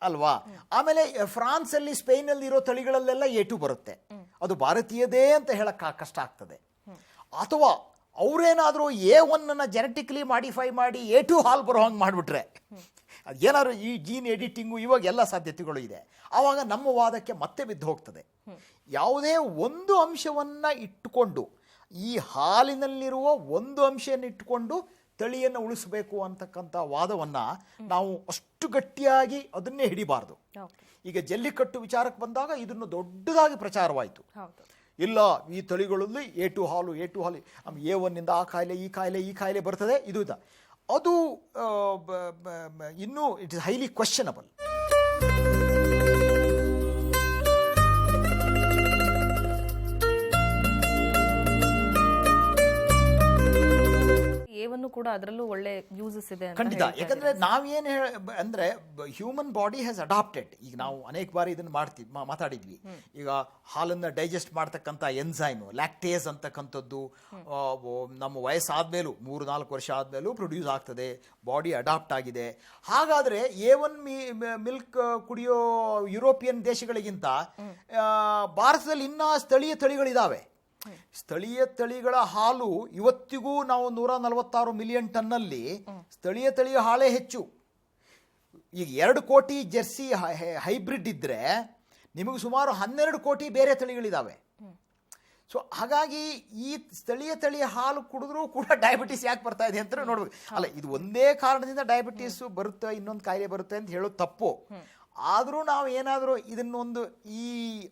ಅಲ್ವಾ? ಆಮೇಲೆ ಫ್ರಾನ್ಸಲ್ಲಿ ಸ್ಪೇನಲ್ಲಿ ಇರೋ ತಳಿಗಳಲ್ಲೆಲ್ಲ ಎ ಟು ಬರುತ್ತೆ. ಅದು ಭಾರತೀಯದೇ ಅಂತ ಹೇಳಕ್ ಕಷ್ಟ ಆಗ್ತದೆ. ಅಥವಾ ಅವರೇನಾದರೂ ಎ ಒನ್ನನ್ನು ಜೆನೆಟಿಕ್ಲಿ ಮಾಡಿಫೈ ಮಾಡಿ ಎ ಟು ಹಾಲ್ ಬರೋ ಹಂಗೆ ಮಾಡಿಬಿಟ್ರೆ ಏನಾದ್ರು ಈ ಜೀನ್ ಎಡಿಟಿಂಗು ಇವಾಗ ಎಲ್ಲ ಸಾಧ್ಯತೆಗಳು ಇದೆ. ಆವಾಗ ನಮ್ಮ ವಾದಕ್ಕೆ ಮತ್ತೆ ಬಿದ್ದು ಹೋಗ್ತದೆ. ಯಾವುದೇ ಒಂದು ಅಂಶವನ್ನು ಇಟ್ಟುಕೊಂಡು ಈ ಹಾಲಿನಲ್ಲಿರುವ ಒಂದು ಅಂಶವನ್ನು ಇಟ್ಟುಕೊಂಡು ತಳಿಯನ್ನು ಉಳಿಸಬೇಕು ಅಂತಕ್ಕಂಥ ವಾದವನ್ನು ನಾವು ಅಷ್ಟು ಗಟ್ಟಿಯಾಗಿ ಅದನ್ನೇ ಹಿಡಿಬಾರ್ದು. ಈಗ ಜಲ್ಲಿಕಟ್ಟು ವಿಚಾರಕ್ಕೆ ಬಂದಾಗ ಇದನ್ನು ದೊಡ್ಡದಾಗಿ ಪ್ರಚಾರವಾಯಿತು. ಇಲ್ಲ, ಈ ತಳಿಗಳಲ್ಲಿ ಎ ಟು ಹಾಲು, ಎ ಟು ಹಾಲು ಎ ಒನ್ನಿಂದ ಆ ಕಾಯಿಲೆ, ಈ ಕಾಯಿಲೆ ಈ ಕಾಯಿಲೆ ಬರ್ತದೆ, ಇದು ಇದು. ಅದು ಇನ್ನೂ, ಇಟ್ ಇಸ್ ಹೈಲಿ ಕ್ವಶನಬಲ್. ಕೂಡ ಅದರಲ್ಲೂ ಒಳ್ಳೆ ಯೂಸಸ್ ಇದೆ ಅಂತ ಖಂಡಿತ. ಹೇಳ್ತಾ ಯಾಕಂದ್ರೆ ನಾವೇನು ಹೇಳ ಅಂದ್ರೆ ಹ್ಯೂಮನ್ ಬಾಡಿ ಹ್ಯಾಸ್ ಅಡಾಪ್ಟೆಡ್ ಈಗ ನಾವು ಅನೇಕ ಬಾರಿ ಇದನ್ನು ಮಾಡ್ತೀವಿ ಮಾ- ಮಾತಾಡಿದ್ವಿ. ಈಗ ಹಾಲನ್ನು ಡೈಜೆಸ್ಟ್ ಮಾಡ್ತಕ್ಕಂಥ ಎನ್ಸೈಮು ಲ್ಯಾಕ್ಟೇಸ್ ಅಂತಕ್ಕಂಥದ್ದು ಆ, ಓ- ನಮ್ಮ ವಯಸ್ಸಾದ್ಮೇಲೂ ಮೂರು ನಾಲ್ಕು ವರ್ಷ ಆದಮೇಲೂ ಪ್ರೊಡ್ಯೂಸ್ ಆಗ್ತದೆ ಬಾಡಿ ಅಡಾಪ್ಟ್ ಆಗಿದೆ. ಹಾಗಾದ್ರೆ ಎ ಒನ್ ಮಿಲ್ಕ್ ಕುಡಿಯೋ ಯುರೋಪಿಯನ್ ದೇಶಗಳಿಗಿಂತ ಆ, ಭಾರತದಲ್ಲಿ ಇನ್ನೂ ಸ್ಥಳೀಯ ತಳಿಗಳಿದಾವೆ. ಸ್ಥಳೀಯ ತಳಿಗಳ ಹಾಲು ಇವತ್ತಿಗೂ ನಾವು ನೂರ ನಲವತ್ತಾರು ಮಿಲಿಯನ್ ಟನ್ನಲ್ಲಿ ಸ್ಥಳೀಯ ತಳಿಯ ಹಾಲೇ ಹೆಚ್ಚು. ಈಗ ಎರಡು ಕೋಟಿ ಜೆರ್ಸಿ ಹೈಬ್ರಿಡ್ ಇದ್ದರೆ ನಿಮಗೆ ಸುಮಾರು ಹನ್ನೆರಡು ಕೋಟಿ ಬೇರೆ ತಳಿಗಳಿದ್ದಾವೆ ಸೊ ಹಾಗಾಗಿ ಈ ಸ್ಥಳೀಯ ತಳಿಯ ಹಾಲು ಕುಡಿದ್ರೂ ಕೂಡ ಡಯಾಬಿಟಿಸ್ ಯಾಕೆ ಬರ್ತಾ ಇದೆ ಅಂತ ನೋಡ್ಬೇಕು ಅಲ್ಲ ಇದು ಒಂದೇ ಕಾರಣದಿಂದ ಡಯಾಬಿಟಿಸ್ ಬರುತ್ತೆ ಇನ್ನೊಂದು ಕಾಯಿಲೆ ಬರುತ್ತೆ ಅಂತ ಹೇಳೋದು ತಪ್ಪು. ಆದರೂ ನಾವು ಏನಾದರೂ ಇದನ್ನೊಂದು ಈ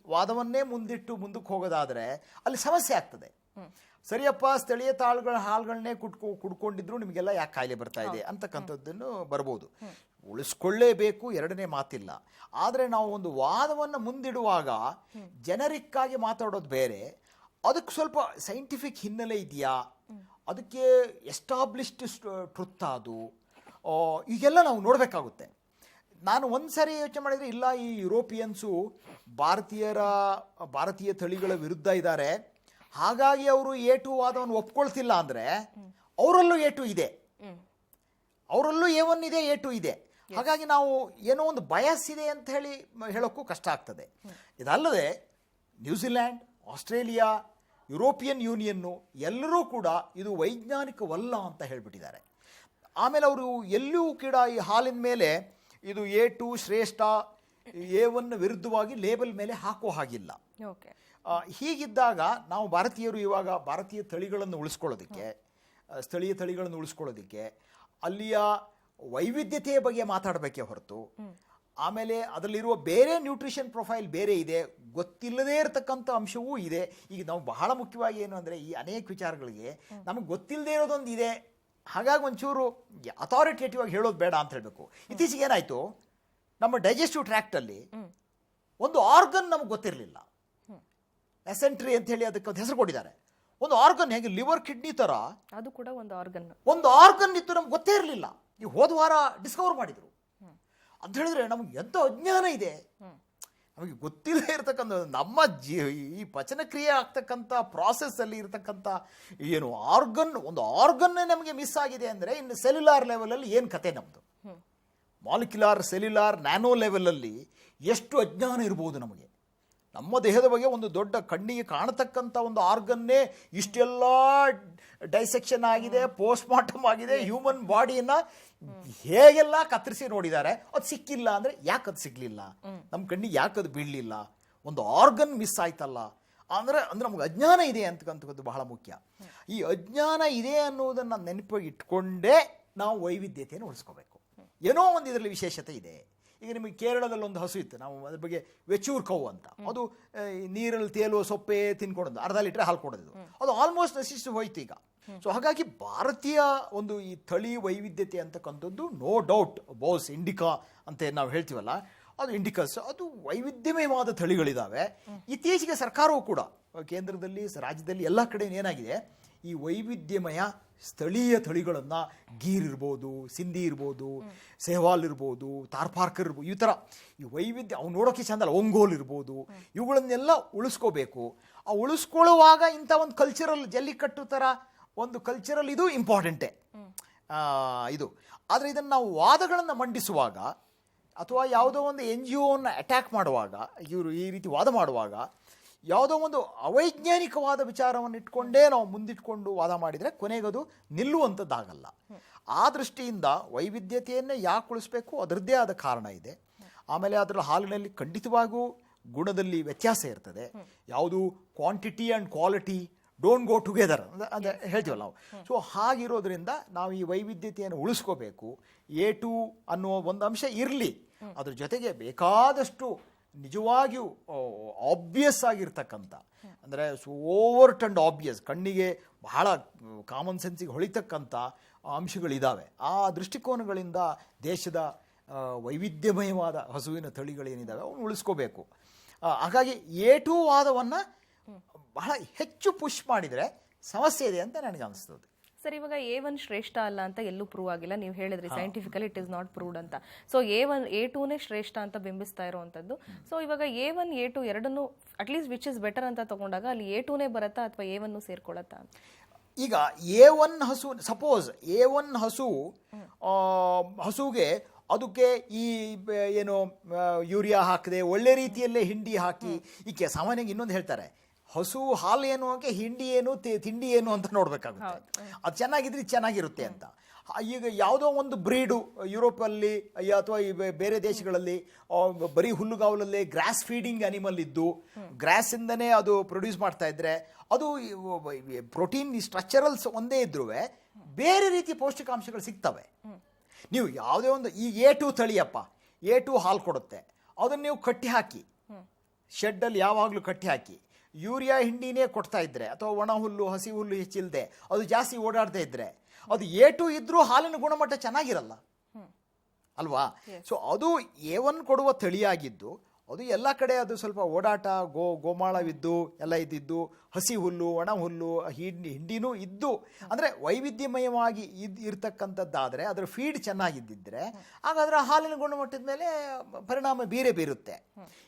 ವಾದವನ್ನೇ ಮುಂದಿಟ್ಟು ಮುಂದಕ್ಕೆ ಹೋಗೋದಾದರೆ ಅಲ್ಲಿ ಸಮಸ್ಯೆ ಆಗ್ತದೆ. ಸರಿಯಪ್ಪ ಸ್ಥಳೀಯ ತಾಳುಗಳ ಹಾಲುಗಳನ್ನೇ ಕುಟ್ಕೊ ಕುಡ್ಕೊಂಡಿದ್ರು ನಿಮಗೆಲ್ಲ ಯಾಕೆ ಕಾಯಿಲೆ ಬರ್ತಾ ಇದೆ ಅಂತಕ್ಕಂಥದ್ದನ್ನು ಬರ್ಬೋದು. ಉಳಿಸ್ಕೊಳ್ಳೇಬೇಕು ಎರಡನೇ ಮಾತಿಲ್ಲ. ಆದರೆ ನಾವು ಒಂದು ವಾದವನ್ನು ಮುಂದಿಡುವಾಗ ಜನರಿಕ್ಕಾಗಿ ಮಾತಾಡೋದು ಬೇರೆ. ಅದಕ್ಕೆ ಸ್ವಲ್ಪ ಸೈಂಟಿಫಿಕ್ ಹಿನ್ನೆಲೆ ಇದೆಯಾ? ಅದಕ್ಕೆ ಎಸ್ಟಾಬ್ಲಿಷ್ಡ್ ಟ್ರುತ್ ಅದು. ಈಗೆಲ್ಲ ನಾವು ನೋಡಬೇಕಾಗುತ್ತೆ. ನಾನು ಒಂದು ಸಾರಿ ಯೋಚನೆ ಮಾಡಿದರೆ ಇಲ್ಲ ಈ ಯುರೋಪಿಯನ್ಸು ಭಾರತೀಯರ ಭಾರತೀಯ ತಳಿಗಳ ವಿರುದ್ಧ ಇದ್ದಾರೆ. ಹಾಗಾಗಿ ಅವರು ಎ ಟು ವಾದವನ್ನು ಒಪ್ಕೊಳ್ತಿಲ್ಲ ಅಂದರೆ ಅವರಲ್ಲೂ ಎ ಟು ಇದೆ ಅವರಲ್ಲೂ ಎ ಒನ್ ಇದೆ ಎ ಟು ಇದೆ ಹಾಗಾಗಿ ನಾವು ಏನೋ ಒಂದು ಬಯಸ್ ಇದೆ ಅಂತ ಹೇಳಿ ಹೇಳೋಕ್ಕೂ ಕಷ್ಟ ಆಗ್ತದೆ. ಇದಲ್ಲದೆ ನ್ಯೂಜಿಲ್ಯಾಂಡ್ ಆಸ್ಟ್ರೇಲಿಯಾ ಯುರೋಪಿಯನ್ ಯೂನಿಯನ್ನು ಎಲ್ಲರೂ ಕೂಡ ಇದು ವೈಜ್ಞಾನಿಕವಲ್ಲ ಅಂತ ಹೇಳಿಬಿಟ್ಟಿದ್ದಾರೆ. ಆಮೇಲೆ ಅವರು ಎಲ್ಲೂ ಕೂಡ ಈ ಹಾಲಿನ ಮೇಲೆ ಇದು ಎ ಟು ಶ್ರೇಷ್ಠ ಎ ಒನ್ ವಿರುದ್ಧವಾಗಿ ಲೇಬಲ್ ಮೇಲೆ ಹಾಕೋ ಹಾಗಿಲ್ಲ. ಓಕೆ. ಹೀಗಿದ್ದಾಗ ನಾವು ಭಾರತೀಯರು ಇವಾಗ ಭಾರತೀಯ ತಳಿಗಳನ್ನು ಉಳಿಸ್ಕೊಳ್ಳೋದಕ್ಕೆ ಸ್ಥಳೀಯ ತಳಿಗಳನ್ನು ಉಳಿಸ್ಕೊಳ್ಳೋದಕ್ಕೆ ಅಲ್ಲಿಯ ವೈವಿಧ್ಯತೆಯ ಬಗ್ಗೆ ಮಾತಾಡಬೇಕೇ ಹೊರತು ಆಮೇಲೆ ಅದರಲ್ಲಿರುವ ಬೇರೆ ನ್ಯೂಟ್ರಿಷನ್ ಪ್ರೊಫೈಲ್ ಬೇರೆ ಇದೆ ಗೊತ್ತಿಲ್ಲದೇ ಇರತಕ್ಕಂಥ ಅಂಶವೂ ಇದೆ. ಈಗ ನಾವು ಬಹಳ ಮುಖ್ಯವಾಗಿ ಏನು ಅಂದರೆ ಈ ಅನೇಕ ವಿಚಾರಗಳಿಗೆ ನಮಗೆ ಗೊತ್ತಿಲ್ಲದೆ ಇರೋದೊಂದು ಇದೆ ಹಾಗಾಗಿ ಒಂಚೂರು ಅಥಾರಿಟೇಟಿವ್ ಆಗಿ ಹೇಳೋದು ಬೇಡ ಅಂತ ಹೇಳಬೇಕು. ಇತ್ತೀಚೆಗೆ ಏನಾಯಿತು? ನಮ್ಮ ಡೈಜೆಸ್ಟಿವ್ ಟ್ರ್ಯಾಕ್ಟಲ್ಲಿ ಒಂದು ಆರ್ಗನ್ ನಮ್ಗೆ ಗೊತ್ತಿರಲಿಲ್ಲ. ಎಸೆಂಟ್ರಿ ಅಂತ ಹೇಳಿ ಅದಕ್ಕೆ ಒಂದು ಹೆಸರು ಕೊಟ್ಟಿದ್ದಾರೆ. ಒಂದು ಆರ್ಗನ್ ಹೇಗೆ ಲಿವರ್ ಕಿಡ್ನಿ ಥರ ಅದು ಕೂಡ ಒಂದು ಆರ್ಗನ್ ಒಂದು ಆರ್ಗನ್ ಇತ್ತು ನಮ್ಗೆ ಗೊತ್ತೇ ಇರಲಿಲ್ಲ. ಈ ಹೋದ ವಾರ ಡಿಸ್ಕವರ್ ಮಾಡಿದರು. ಅಂತ ಹೇಳಿದ್ರೆ ನಮ್ಗೆ ಎಂಥ ಅಜ್ಞಾನ ಇದೆ. ನಮಗೆ ಗೊತ್ತಿಲ್ಲದೆ ಇರತಕ್ಕಂಥ ನಮ್ಮ ಜೀ ಈ ಪಚನಕ್ರಿಯೆ ಆಗ್ತಕ್ಕಂಥ ಪ್ರಾಸೆಸ್ಸಲ್ಲಿ ಇರತಕ್ಕಂಥ ಏನು ಆರ್ಗನ್ ಒಂದು ಆರ್ಗನ್ನೇ ನಮಗೆ ಮಿಸ್ ಆಗಿದೆ ಅಂದರೆ ಇನ್ನು ಸೆಲ್ಯುಲಾರ್ ಲೆವೆಲಲ್ಲಿ ಏನು ಕತೆ ನಮ್ಮದು ಮಾಲಿಕ್ಯುಲಾರ್ ಸೆಲ್ಯುಲಾರ್ ನ್ಯಾನೋ ಲೆವೆಲಲ್ಲಿ ಎಷ್ಟು ಅಜ್ಞಾನ ಇರ್ಬೋದು ನಮಗೆ? ನಮ್ಮ ದೇಹದ ಬಗ್ಗೆ ಒಂದು ದೊಡ್ಡ ಕಣ್ಣಿಗೆ ಕಾಣತಕ್ಕಂಥ ಒಂದು ಆರ್ಗನ್ನೇ ಇಷ್ಟೆಲ್ಲ ಡೈಸೆಕ್ಷನ್ ಆಗಿದೆ ಪೋಸ್ಟ್ಮಾರ್ಟಮ್ ಆಗಿದೆ ಹ್ಯೂಮನ್ ಬಾಡಿಯನ್ನು ಹೇಗೆಲ್ಲ ಕತ್ತರಿಸಿ ನೋಡಿದ್ದಾರೆ ಅದು ಸಿಕ್ಕಿಲ್ಲ ಅಂದರೆ ಯಾಕೆ ಅದು ಸಿಗಲಿಲ್ಲ? ನಮ್ಮ ಕಣ್ಣಿಗೆ ಯಾಕೆ ಅದು ಬೀಳಲಿಲ್ಲ? ಒಂದು ಆರ್ಗನ್ ಮಿಸ್ ಆಯ್ತಲ್ಲ? ಅಂದರೆ ಅಂದರೆ ನಮ್ಗೆ ಅಜ್ಞಾನ ಇದೆ ಅಂತಕ್ಕಂಥದ್ದು ಬಹಳ ಮುಖ್ಯ. ಈ ಅಜ್ಞಾನ ಇದೆ ಅನ್ನೋದನ್ನು ನೆನಪಿಗೆ ಇಟ್ಕೊಂಡೇ ನಾವು ವೈವಿಧ್ಯತೆಯನ್ನು ಉಳಿಸ್ಕೋಬೇಕು. ಏನೋ ಒಂದು ಇದರಲ್ಲಿ ವಿಶೇಷತೆ ಇದೆ. ಈಗ ನಿಮಗೆ ಕೇರಳದಲ್ಲಿ ಒಂದು ಹಸು ಇತ್ತು. ನಾವು ಅದ್ರ ಬಗ್ಗೆ ವೆಚೂರ್ ಕೌ ಅಂತ. ಅದು ನೀರಲ್ಲಿ ತೇಲುವ ಸೊಪ್ಪೆ ತಿನ್ಕೊಡೋದು ಅರ್ಧ ಲೀಟ್ರ್ ಹಾಲು ಕೊಡೋದು ಅದು ಆಲ್ಮೋಸ್ಟ್ ನಶಿಸಿ ಹೋಯ್ತು ಈಗ. ಸೊ ಹಾಗಾಗಿ ಭಾರತೀಯ ಒಂದು ಈ ತಳಿ ವೈವಿಧ್ಯತೆ ಅಂತಕ್ಕಂಥದ್ದು ನೋ ಡೌಟ್ ಬೋಸ್ ಇಂಡಿಕಾ ಅಂತ ನಾವು ಹೇಳ್ತೀವಲ್ಲ ಅದು ಇಂಡಿಕಸ್ ಅದು ವೈವಿಧ್ಯಮಯವಾದ ತಳಿಗಳಿದ್ದಾವೆ ಇತ್ತೀಚೆಗೆ ಸರ್ಕಾರವು ಕೂಡ ಕೇಂದ್ರದಲ್ಲಿ ರಾಜ್ಯದಲ್ಲಿ ಎಲ್ಲ ಕಡೆ ಏನಾಗಿದೆ ಈ ವೈವಿಧ್ಯಮಯ ಸ್ಥಳೀಯ ತಳಿಗಳನ್ನು ಗೀರ್ ಇರ್ಬೋದು, ಸಿಂಧಿ ಇರ್ಬೋದು, ಸೆಹ್ವಾಲ್ ಇರ್ಬೋದು, ತಾರ್ಪಾರ್ಕರ್ ಇರ್ಬೋದು ಈ ಥರ ಈ ವೈವಿಧ್ಯ ಅವ್ನು ನೋಡೋಕ್ಕೆ ಚಂದ ಒಂಗೋಲ್ ಇರ್ಬೋದು. ಇವುಗಳನ್ನೆಲ್ಲ ಉಳಿಸ್ಕೋಬೇಕು. ಆ ಉಳಿಸ್ಕೊಳ್ಳುವಾಗ ಇಂಥ ಒಂದು ಕಲ್ಚರಲ್ ಜಲ್ಲಿಕಟ್ಟು ಥರ ಒಂದು ಕಲ್ಚರಲ್ ಇದು ಇಂಪಾರ್ಟೆಂಟೇ ಇದು. ಆದರೆ ಇದನ್ನು ನಾವು ವಾದಗಳನ್ನು ಮಂಡಿಸುವಾಗ ಅಥವಾ ಯಾವುದೋ ಒಂದು ಎನ್ ಜಿ ಒನ ಅಟ್ಯಾಕ್ ಮಾಡುವಾಗ, ಇವರು ಈ ರೀತಿ ವಾದ ಮಾಡುವಾಗ ಯಾವುದೋ ಒಂದು ಅವೈಜ್ಞಾನಿಕವಾದ ವಿಚಾರವನ್ನು ಇಟ್ಕೊಂಡೇ ನಾವು ಮುಂದಿಟ್ಕೊಂಡು ವಾದ ಮಾಡಿದರೆ ಕೊನೆಗದು ನಿಲ್ಲುವಂಥದ್ದಾಗಲ್ಲ. ಆ ದೃಷ್ಟಿಯಿಂದ ವೈವಿಧ್ಯತೆಯನ್ನೇ ಯಾಕೆ ಉಳಿಸ್ಬೇಕು? ಅದರದ್ದೇ ಆದ ಕಾರಣ ಇದೆ. ಆಮೇಲೆ ಅದರ ಹಾಲಿನಲ್ಲಿ ಖಂಡಿತವಾಗೂ ಗುಣದಲ್ಲಿ ವ್ಯತ್ಯಾಸ ಇರ್ತದೆ. ಯಾವುದು quantity and quality don't go together ಅಂದರೆ ಹೇಳ್ತೀವಲ್ಲ ನಾವು. ಸೊ ಹಾಗಿರೋದ್ರಿಂದ ನಾವು ಈ ವೈವಿಧ್ಯತೆಯನ್ನು ಉಳಿಸ್ಕೋಬೇಕು. ಎ ಟು ಅನ್ನುವ ಒಂದು ಅಂಶ ಇರಲಿ. ಅದ್ರ ಜೊತೆಗೆ ಬೇಕಾದಷ್ಟು ನಿಜವಾಗಿಯೂ ಆಬ್ವಿಯಸ್ ಆಗಿರ್ತಕ್ಕಂಥ ಅಂದರೆ ಸೊ ಓವರ್ಟ್ ಆ್ಯಂಡ್ ಆಬ್ವಿಯಸ್ ಕಣ್ಣಿಗೆ ಬಹಳ ಕಾಮನ್ ಸೆನ್ಸಿಗೆ ಹೊಳಿತಕ್ಕಂಥ ಅಂಶಗಳಿದ್ದಾವೆ ಆ ದೃಷ್ಟಿಕೋನಗಳಿಂದ ದೇಶದ ವೈವಿಧ್ಯಮಯವಾದ ಹಸುವಿನ ತಳಿಗಳೇನಿದ್ದಾವೆ ಅವನ್ನು ಉಳಿಸ್ಕೋಬೇಕು. ಹಾಗಾಗಿ ಎ ಟು ವಾದವನ್ನು ಬಹಳ ಹೆಚ್ಚು ಪುಷ್ ಮಾಡಿದರೆ ಸಮಸ್ಯೆ ಇದೆ ಅಂತ ನನಗೆ ಅನಿಸ್ತದೆ. ಸರ್ ಇವಾಗ ಎ ಒನ್ ಶ್ರೇಷ್ಠ ಅಲ್ಲ ಅಂತ ಎಲ್ಲೂ ಪ್ರೂವ್ ಆಗಿಲ್ಲ. ನೀವು ಹೇಳಿದ್ರಿ scientifically it is not proved ಅಂತ. ಸೊ ಎ ಒನ್ ಎ ಟೂನೇ ಶ್ರೇಷ್ಠ ಅಂತ ಬಿಂಬಿಸ್ತಾ ಇರುವಂಥದ್ದು. ಸೊ ಇವಾಗ ಎ ಒನ್ ಎ ಟು ಎರಡನ್ನೂ at least which is better ಅಂತ ತಗೊಂಡಾಗ ಅಲ್ಲಿ ಎ ಟೂನೇ ಬರುತ್ತಾ ಅಥವಾ ಎ ಒನ್ ಸೇರ್ಕೊಳತ್ತಾ ಈಗ ಎ ಒನ್ ಹಸು ಸಪೋಸ್ ಎ ಒನ್ ಹಸು ಹಸುಗೆ ಅದಕ್ಕೆ ಈ ಏನು ಯೂರಿಯಾ ಹಾಕದೆ ಒಳ್ಳೆ ರೀತಿಯಲ್ಲೇ ಹಿಂಡಿ ಹಾಕಿ ಈಕೆ ಸಾಮಾನ್ಯವಾಗಿ ಇನ್ನೊಂದು ಹೇಳ್ತಾರೆ ಹಸು ಹಾಲು ಏನು ಹಾಕಿ ಹಿಂಡಿ ಏನು ತಿ- ತಿಂಡಿ ಏನು ಅಂತ ನೋಡಬೇಕಾಗುತ್ತೆ. ಅದು ಚೆನ್ನಾಗಿದ್ರೆ ಚೆನ್ನಾಗಿರುತ್ತೆ ಅಂತ. ಈಗ ಯಾವುದೋ ಒಂದು ಬ್ರೀಡು ಯುರೋಪಲ್ಲಿ ಅಥವಾ ಈ ಬೇರೆ ದೇಶಗಳಲ್ಲಿ ಬರೀ ಹುಲ್ಲುಗಾವಲಲ್ಲಿ ಗ್ರಾಸ್ ಫೀಡಿಂಗ್ ಅನಿಮಲ್ ಇದ್ದು ಗ್ರಾಸಿಂದನೇ ಅದು ಪ್ರೊಡ್ಯೂಸ್ ಮಾಡ್ತಾ ಇದ್ರೆ ಅದು ಪ್ರೋಟೀನ್ ಸ್ಟ್ರಕ್ಚರಲ್ಸ್ ಒಂದೇ ಇದ್ರೂ ಬೇರೆ ರೀತಿ ಪೌಷ್ಟಿಕಾಂಶಗಳು ಸಿಗ್ತವೆ. ನೀವು ಯಾವುದೇ ಒಂದು ಈ ಎ ಟು ತಳಿಯಪ್ಪ ಎ ಟು ಹಾಲು ಕೊಡುತ್ತೆ. ಅದನ್ನು ನೀವು ಕಟ್ಟಿ ಹಾಕಿ. ಶೆಡ್ಡಲ್ಲಿ ಯಾವಾಗಲೂ ಕಟ್ಟಿ ಹಾಕಿ. ಯೂರಿಯಾ ಹಿಂಡಿನೇ ಕೊಡ್ತಾ ಇದ್ರೆ ಅಥವಾ ಒಣ ಹುಲ್ಲು ಹಸಿ ಹುಲ್ಲು ಹೆಚ್ಚಿಲ್ಲದೆ ಅದು ಜಾಸ್ತಿ ಓಡಾಡ್ತಾ ಇದ್ರೆ ಅದು ಏಟು ಇದ್ದರೂ ಇದ್ರೂ ಹಾಲಿನ ಗುಣಮಟ್ಟ ಚೆನ್ನಾಗಿರಲ್ಲ. ಅಲ್ವಾ? ಸೊ ಅದು ಎ ಒನ್ ಕೊಡುವ ತಳಿಯಾಗಿದ್ದು ಅದು ಎಲ್ಲ ಕಡೆ ಅದು ಸ್ವಲ್ಪ ಓಡಾಟ ಗೋ ಗೋಮಾಳವಿದ್ದು ಎಲ್ಲ ಇದ್ದಿದ್ದು ಹಸಿ ಹುಲ್ಲು ಒಣ ಹುಲ್ಲು ಹಿಂಡಿ ಹಿಂಡಿನೂ ಇದ್ದು. ಅಂದರೆ ವೈವಿಧ್ಯಮಯವಾಗಿ ಇದ್ ಇರ್ತಕ್ಕಂಥದ್ದಾದರೆ ಅದರ ಫೀಡ್ ಚೆನ್ನಾಗಿದ್ದಿದ್ದರೆ ಆಗ ಅದರ ಹಾಲಿನ ಗುಣಮಟ್ಟದ ಮೇಲೆ ಪರಿಣಾಮ ಬೀರೇ ಬೀರುತ್ತೆ.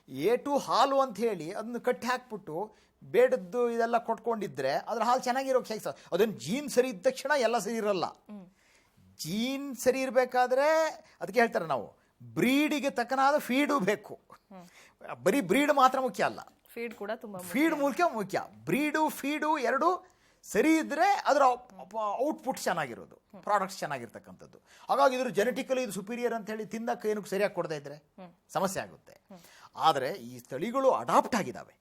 ಎ ಟು ಹಾಲು ಅಂತ ಹೇಳಿ ಅದನ್ನು ಕಟ್ಟಿ ಹಾಕ್ಬಿಟ್ಟು ಬೇಡದ್ದು ಇದೆಲ್ಲ ಕೊಟ್ಕೊಂಡಿದ್ರೆ ಅದ್ರ ಹಾಲು ಚೆನ್ನಾಗಿರೋ ಹೇಗೆ ಸಾಧ್ಯ? ಅದನ್ನು ಜೀನ್ ಸರಿ ಇದ್ದ ತಕ್ಷಣ ಎಲ್ಲ ಸರಿ ಇರಲ್ಲ. ಜೀನ್ ಸರಿ ಇರಬೇಕಾದ್ರೆ ಅದಕ್ಕೆ ಹೇಳ್ತಾರೆ ನಾವು ಬ್ರೀಡಿಗೆ ತಕ್ಕನಾದ ಫೀಡು ಬೇಕು. ಬರೀ ಬ್ರೀಡ್ ಮಾತ್ರ ಮುಖ್ಯ ಅಲ್ಲ. ಫೀಡ್ ಕೂಡ ತುಂಬಾ ಮುಖ್ಯ. ಫೀಡ್ ಮುಖ್ಯ ಮುಖ್ಯ. ಬ್ರೀಡು ಫೀಡು ಎರಡು ಸರಿ ಇದ್ರೆ ಅದರ ಔಟ್ಪುಟ್ ಚೆನ್ನಾಗಿರೋದು. ಪ್ರಾಡಕ್ಟ್ಸ್ ಚೆನ್ನಾಗಿರ್ತಕ್ಕಂಥದ್ದು. ಹಾಗಾಗಿ ಇದ್ರ ಜೆನೆಟಿಕಲಿ ಇದು ಸುಪೀರಿಯರ್ ಅಂತ ಹೇಳಿ ತಿನ್ನಕ್ಕೆ ಏನಕ್ಕೆ ಸರಿಯಾಗಿ ಕೊಡದೇ ಇದ್ರೆ ಸಮಸ್ಯೆ ಆಗುತ್ತೆ. ಆದರೆ ಈ ತಳಿಗಳು ಅಡಾಪ್ಟ್ ಆಗಿದ್ದಾವೆ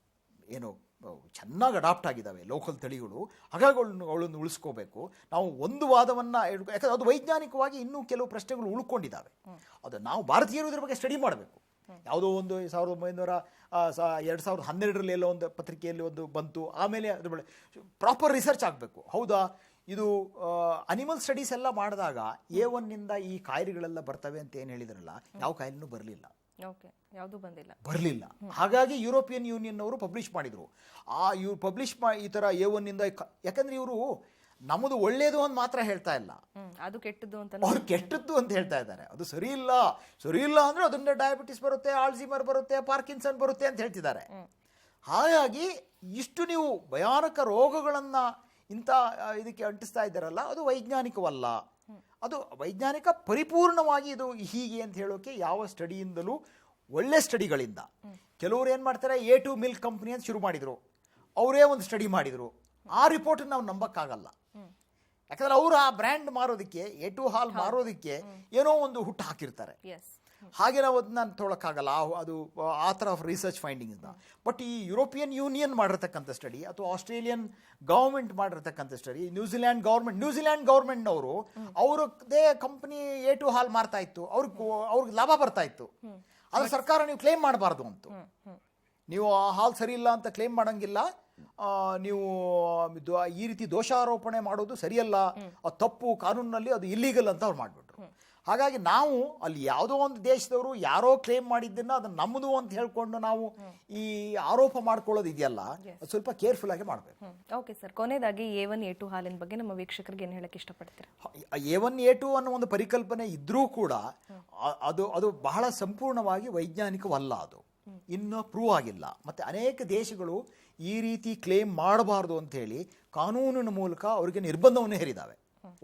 ಏನು ಚೆನ್ನಾಗಿ ಅಡಾಪ್ಟ್ ಆಗಿದ್ದಾವೆ ಲೋಕಲ್ ತಳಿಗಳು. ಹಾಗಾಗಿ ಅವಳನ್ನು ಉಳಿಸ್ಕೋಬೇಕು. ನಾವು ಒಂದು ವಾದವನ್ನು ಯಾಕಂದ್ರೆ ಅದು ವೈಜ್ಞಾನಿಕವಾಗಿ ಇನ್ನೂ ಕೆಲವು ಪ್ರಶ್ನೆಗಳು ಉಳ್ಕೊಂಡಿದ್ದಾವೆ ಅದು ನಾವು ಭಾರತೀಯರು ಇದ್ರ ಬಗ್ಗೆ ಸ್ಟಡಿ ಮಾಡಬೇಕು. ಯಾವುದೋ ಒಂದು ಸಾವಿರದ ಒಂಬೈನೂರ ಎರಡು ಸಾವಿರದ ಹನ್ನೆರಡರಲ್ಲಿ ಎಲ್ಲೋ ಒಂದು ಪತ್ರಿಕೆಯಲ್ಲಿ ಒಂದು ಬಂತು. ಆಮೇಲೆ ಅದ್ರ ಬಳಿ ಪ್ರಾಪರ್ ರಿಸರ್ಚ್ ಆಗಬೇಕು. ಹೌದಾ? ಇದು ಅನಿಮಲ್ ಸ್ಟಡೀಸ್ ಎಲ್ಲ ಮಾಡಿದಾಗ ಎ ಒನ್ನಿಂದ ಈ ಕಾಯಿಲೆಗಳೆಲ್ಲ ಬರ್ತವೆ ಅಂತ ಏನು ಹೇಳಿದ್ರಲ್ಲ ಯಾವ ಕಾಯಿಲೆನೂ ಬರಲಿಲ್ಲ. ಯಾವುದು ಬಂದಿಲ್ಲ. ಬರಲಿಲ್ಲ. ಹಾಗಾಗಿ ಯುರೋಪಿಯನ್ ಯೂನಿಯನ್ ಅವರು ಪಬ್ಲಿಷ್ ಮಾಡಿದರು. ಆ ಇವ್ರು ಪಬ್ಲಿಷ್ ಮಾ ಈ ಥರ ಎ ಒನ್ನಿಂದ ಯಾಕಂದ್ರೆ ಇವರು ನಮ್ಮದು ಒಳ್ಳೆಯದು ಅಂತ ಮಾತ್ರ ಹೇಳ್ತಾ ಇಲ್ಲ. ಅದು ಕೆಟ್ಟದ್ದು ಅಂತ ಅವ್ರು ಕೆಟ್ಟದ್ದು ಅಂತ ಹೇಳ್ತಾ ಇದ್ದಾರೆ. ಅದು ಸರಿ ಇಲ್ಲ. ಸರಿ ಇಲ್ಲ ಅಂದ್ರೆ ಅದರಿಂದ ಡಯಾಬಿಟಿಸ್ ಬರುತ್ತೆ ಆಲ್ಝಿಮರ್ ಬರುತ್ತೆ ಪಾರ್ಕಿನ್ಸನ್ ಬರುತ್ತೆ ಅಂತ ಹೇಳ್ತಿದ್ದಾರೆ. ಹಾಗಾಗಿ ಇಷ್ಟು ನೀವು ಭಯಾನಕ ರೋಗಗಳನ್ನ ಇಂಥ ಇದಕ್ಕೆ ಅಂಟಿಸ್ತಾ ಇದ್ದಾರಲ್ಲ ಅದು ವೈಜ್ಞಾನಿಕವಲ್ಲ. ಅದು ವೈಜ್ಞಾನಿಕ ಪರಿಪೂರ್ಣವಾಗಿ ಇದು ಹೀಗೆ ಅಂತ ಹೇಳೋಕೆ ಯಾವ ಸ್ಟಡಿಯಿಂದಲೂ ಒಳ್ಳೆ ಸ್ಟಡಿಗಳಿಂದ. ಕೆಲವರು ಏನು ಮಾಡ್ತಾರೆ ಎ ಟು ಮಿಲ್ಕ್ ಕಂಪ್ನಿ ಅಂತ ಶುರು ಮಾಡಿದರು. ಅವರೇ ಒಂದು ಸ್ಟಡಿ ಮಾಡಿದರು. ಆ ರಿಪೋರ್ಟ್ ನಾವು ನಂಬಕ್ಕಾಗಲ್ಲ. ಯಾಕಂದ್ರೆ ಅವರು ಆ ಬ್ರ್ಯಾಂಡ್ ಮಾರೋದಕ್ಕೆ ಎ ಟು ಹಾಲ್ ಮಾರೋದಕ್ಕೆ ಏನೋ ಒಂದು ಹುಟ್ಟು ಹಾಕಿರ್ತಾರೆ. ಹಾಗೆ ನಾವು ಅದನ್ನ ತೊಗೊಳಕ್ಕಾಗಲ್ಲ ಅದು ಆ ಥರ ಆಫ್ ರಿಸರ್ಚ್ ಫೈಂಡಿಂಗ್ಸ್ನ ಬಟ್ ಈ ಯುರೋಪಿಯನ್ ಯೂನಿಯನ್ ಮಾಡಿರ್ತಕ್ಕಂಥ ಸ್ಟಡಿ ಅಥವಾ ಆಸ್ಟ್ರೇಲಿಯನ್ ಗೌರ್ಮೆಂಟ್ ಮಾಡಿರ್ತಕ್ಕಂಥ study New Zealand government New Zealand ಗೌರ್ಮೆಂಟ್ನವರು ಅವ್ರದ್ದೇ ಕಂಪ್ನಿ ಎ ಟು ಹಾಲ್ ಮಾರ್ತಾ ಇತ್ತು. ಅವ್ರಿಗೆ ಅವ್ರಿಗೆ ಲಾಭ ಬರ್ತಾ ಇತ್ತು. ಆದ್ರೆ ಸರ್ಕಾರ ನೀವು ಕ್ಲೇಮ್ ಮಾಡಬಾರ್ದು ಅಂತ. ನೀವು ಆ ಹಾಲ್ ಸರಿ ಇಲ್ಲ ಅಂತ ಕ್ಲೇಮ್ ಮಾಡಂಗಿಲ್ಲ. ನೀವು ಈ ರೀತಿ ದೋಷಾರೋಪಣೆ ಮಾಡೋದು ಸರಿಯಲ್ಲ. ಅದು ತಪ್ಪು ಕಾನೂನಿನಲ್ಲಿ ಅದು ಇಲ್ಲೀಗಲ್ ಅಂತ ಅವ್ರು ಮಾಡಿಬಿಟ್ರು. ಹಾಗಾಗಿ ನಾವು ಅಲ್ಲಿ ಯಾವುದೋ ಒಂದು ದೇಶದವರು ಯಾರೋ ಕ್ಲೇಮ್ ಮಾಡಿದ್ದನ್ನು ಅದು ನಮ್ಮದು ಅಂತ ಹೇಳ್ಕೊಂಡು ನಾವು ಈ ಆರೋಪ ಮಾಡ್ಕೊಳ್ಳೋದು ಇದೆಯಲ್ಲ ಸ್ವಲ್ಪ ಕೇರ್ಫುಲ್ ಆಗಿ ಮಾಡಬೇಕು. ಓಕೆ ಸರ್ ಕೊನೆಯದಾಗಿ ಎ ಒನ್ ಎ ಟು ಹಾಲಿನ ಬಗ್ಗೆ ನಮ್ಮ ವೀಕ್ಷಕರಿಗೆ ಏನು ಹೇಳಕ್ಕೆ ಇಷ್ಟಪಡ್ತೀರಾ? ಎ ಒನ್ ಎ ಟು ಅನ್ನೋ ಒಂದು ಪರಿಕಲ್ಪನೆ ಇದ್ರೂ ಕೂಡ ಅದು ಅದು ಬಹಳ ಸಂಪೂರ್ಣವಾಗಿ ವೈಜ್ಞಾನಿಕವಲ್ಲ ಅದು. ಇನ್ನು ಪ್ರೂವ್ ಆಗಿಲ್ಲ. ಮತ್ತೆ ಅನೇಕ ದೇಶಗಳು ಈ ರೀತಿ ಕ್ಲೇಮ್ ಮಾಡಬಾರ್ದು ಅಂತ ಹೇಳಿ ಕಾನೂನಿನ ಮೂಲಕ ಅವರಿಗೆ ನಿರ್ಬಂಧವನ್ನು ಹೇರಿದಾವೆ.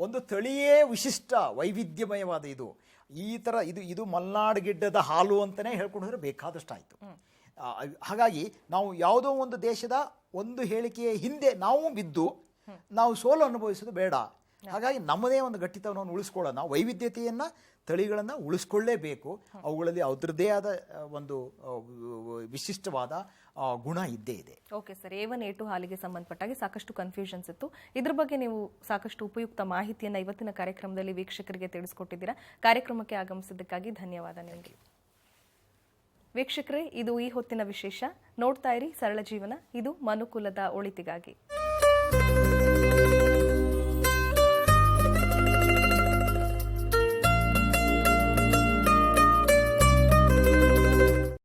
ಒಂದು ತಳಿಯೇ ವಿಶಿಷ್ಟ ವೈವಿಧ್ಯಮಯವಾದ ಇದು. ಈ ಥರ ಇದು ಇದು ಮಲ್ನಾಡು ಗಿಡ್ಡದ ಹಾಲು ಅಂತಲೇ ಹೇಳ್ಕೊಂಡು ಹೋದ್ರೆ ಬೇಕಾದಷ್ಟು ಆಯಿತು ಹಾಗಾಗಿ ನಾವು ಯಾವುದೋ ಒಂದು ದೇಶದ ಒಂದು ಹೇಳಿಕೆಯ ಹಿಂದೆ ನಾವು ಬಿದ್ದು ನಾವು ಸೋಲು ಅನುಭವಿಸೋದು ಬೇಡ. ಹಾಗಾಗಿ ನಮ್ಮದೇ ಒಂದು ಗಟ್ಟಿತವನ್ನು ಉಳಿಸ್ಕೊಳ್ಳೋಣ ವೈವಿಧ್ಯತೆಯನ್ನು ತಳಿಗಳನ್ನು ಉಳಿಸ್ಕೊಳ್ಳೇಬೇಕು. ಅವುಗಳಲ್ಲಿ ಅದರದ್ದೇ ಆದ ಒಂದು ವಿಶಿಷ್ಟವಾದ ಗುಣ ಇದ್ದೇ ಇದೆ. Okay sir A one A two ಹಾಲಿಗೆ ಸಂಬಂಧಪಟ್ಟಾಗಿ ಸಾಕಷ್ಟು ಕನ್ಫ್ಯೂಷನ್ಸ್ ಇತ್ತು. ಇದ್ರ ಬಗ್ಗೆ ನೀವು ಸಾಕಷ್ಟು ಉಪಯುಕ್ತ ಮಾಹಿತಿಯನ್ನು ಇವತ್ತಿನ ಕಾರ್ಯಕ್ರಮದಲ್ಲಿ ವೀಕ್ಷಕರಿಗೆ ತಿಳಿಸ್ಕೊಟ್ಟಿದ್ದೀರಾ. ಕಾರ್ಯಕ್ರಮಕ್ಕೆ ಆಗಮಿಸಿದ್ದಕ್ಕಾಗಿ ಧನ್ಯವಾದ ನಿಮಗೆ. ವೀಕ್ಷಕರೇ ಇದು ಈ ಹೊತ್ತಿನ ವಿಶೇಷ. ನೋಡ್ತಾ ಇರಿ ಸರಳ ಜೀವನ. ಇದು ಮನುಕುಲದ ಒಳಿತಿಗಾಗಿ.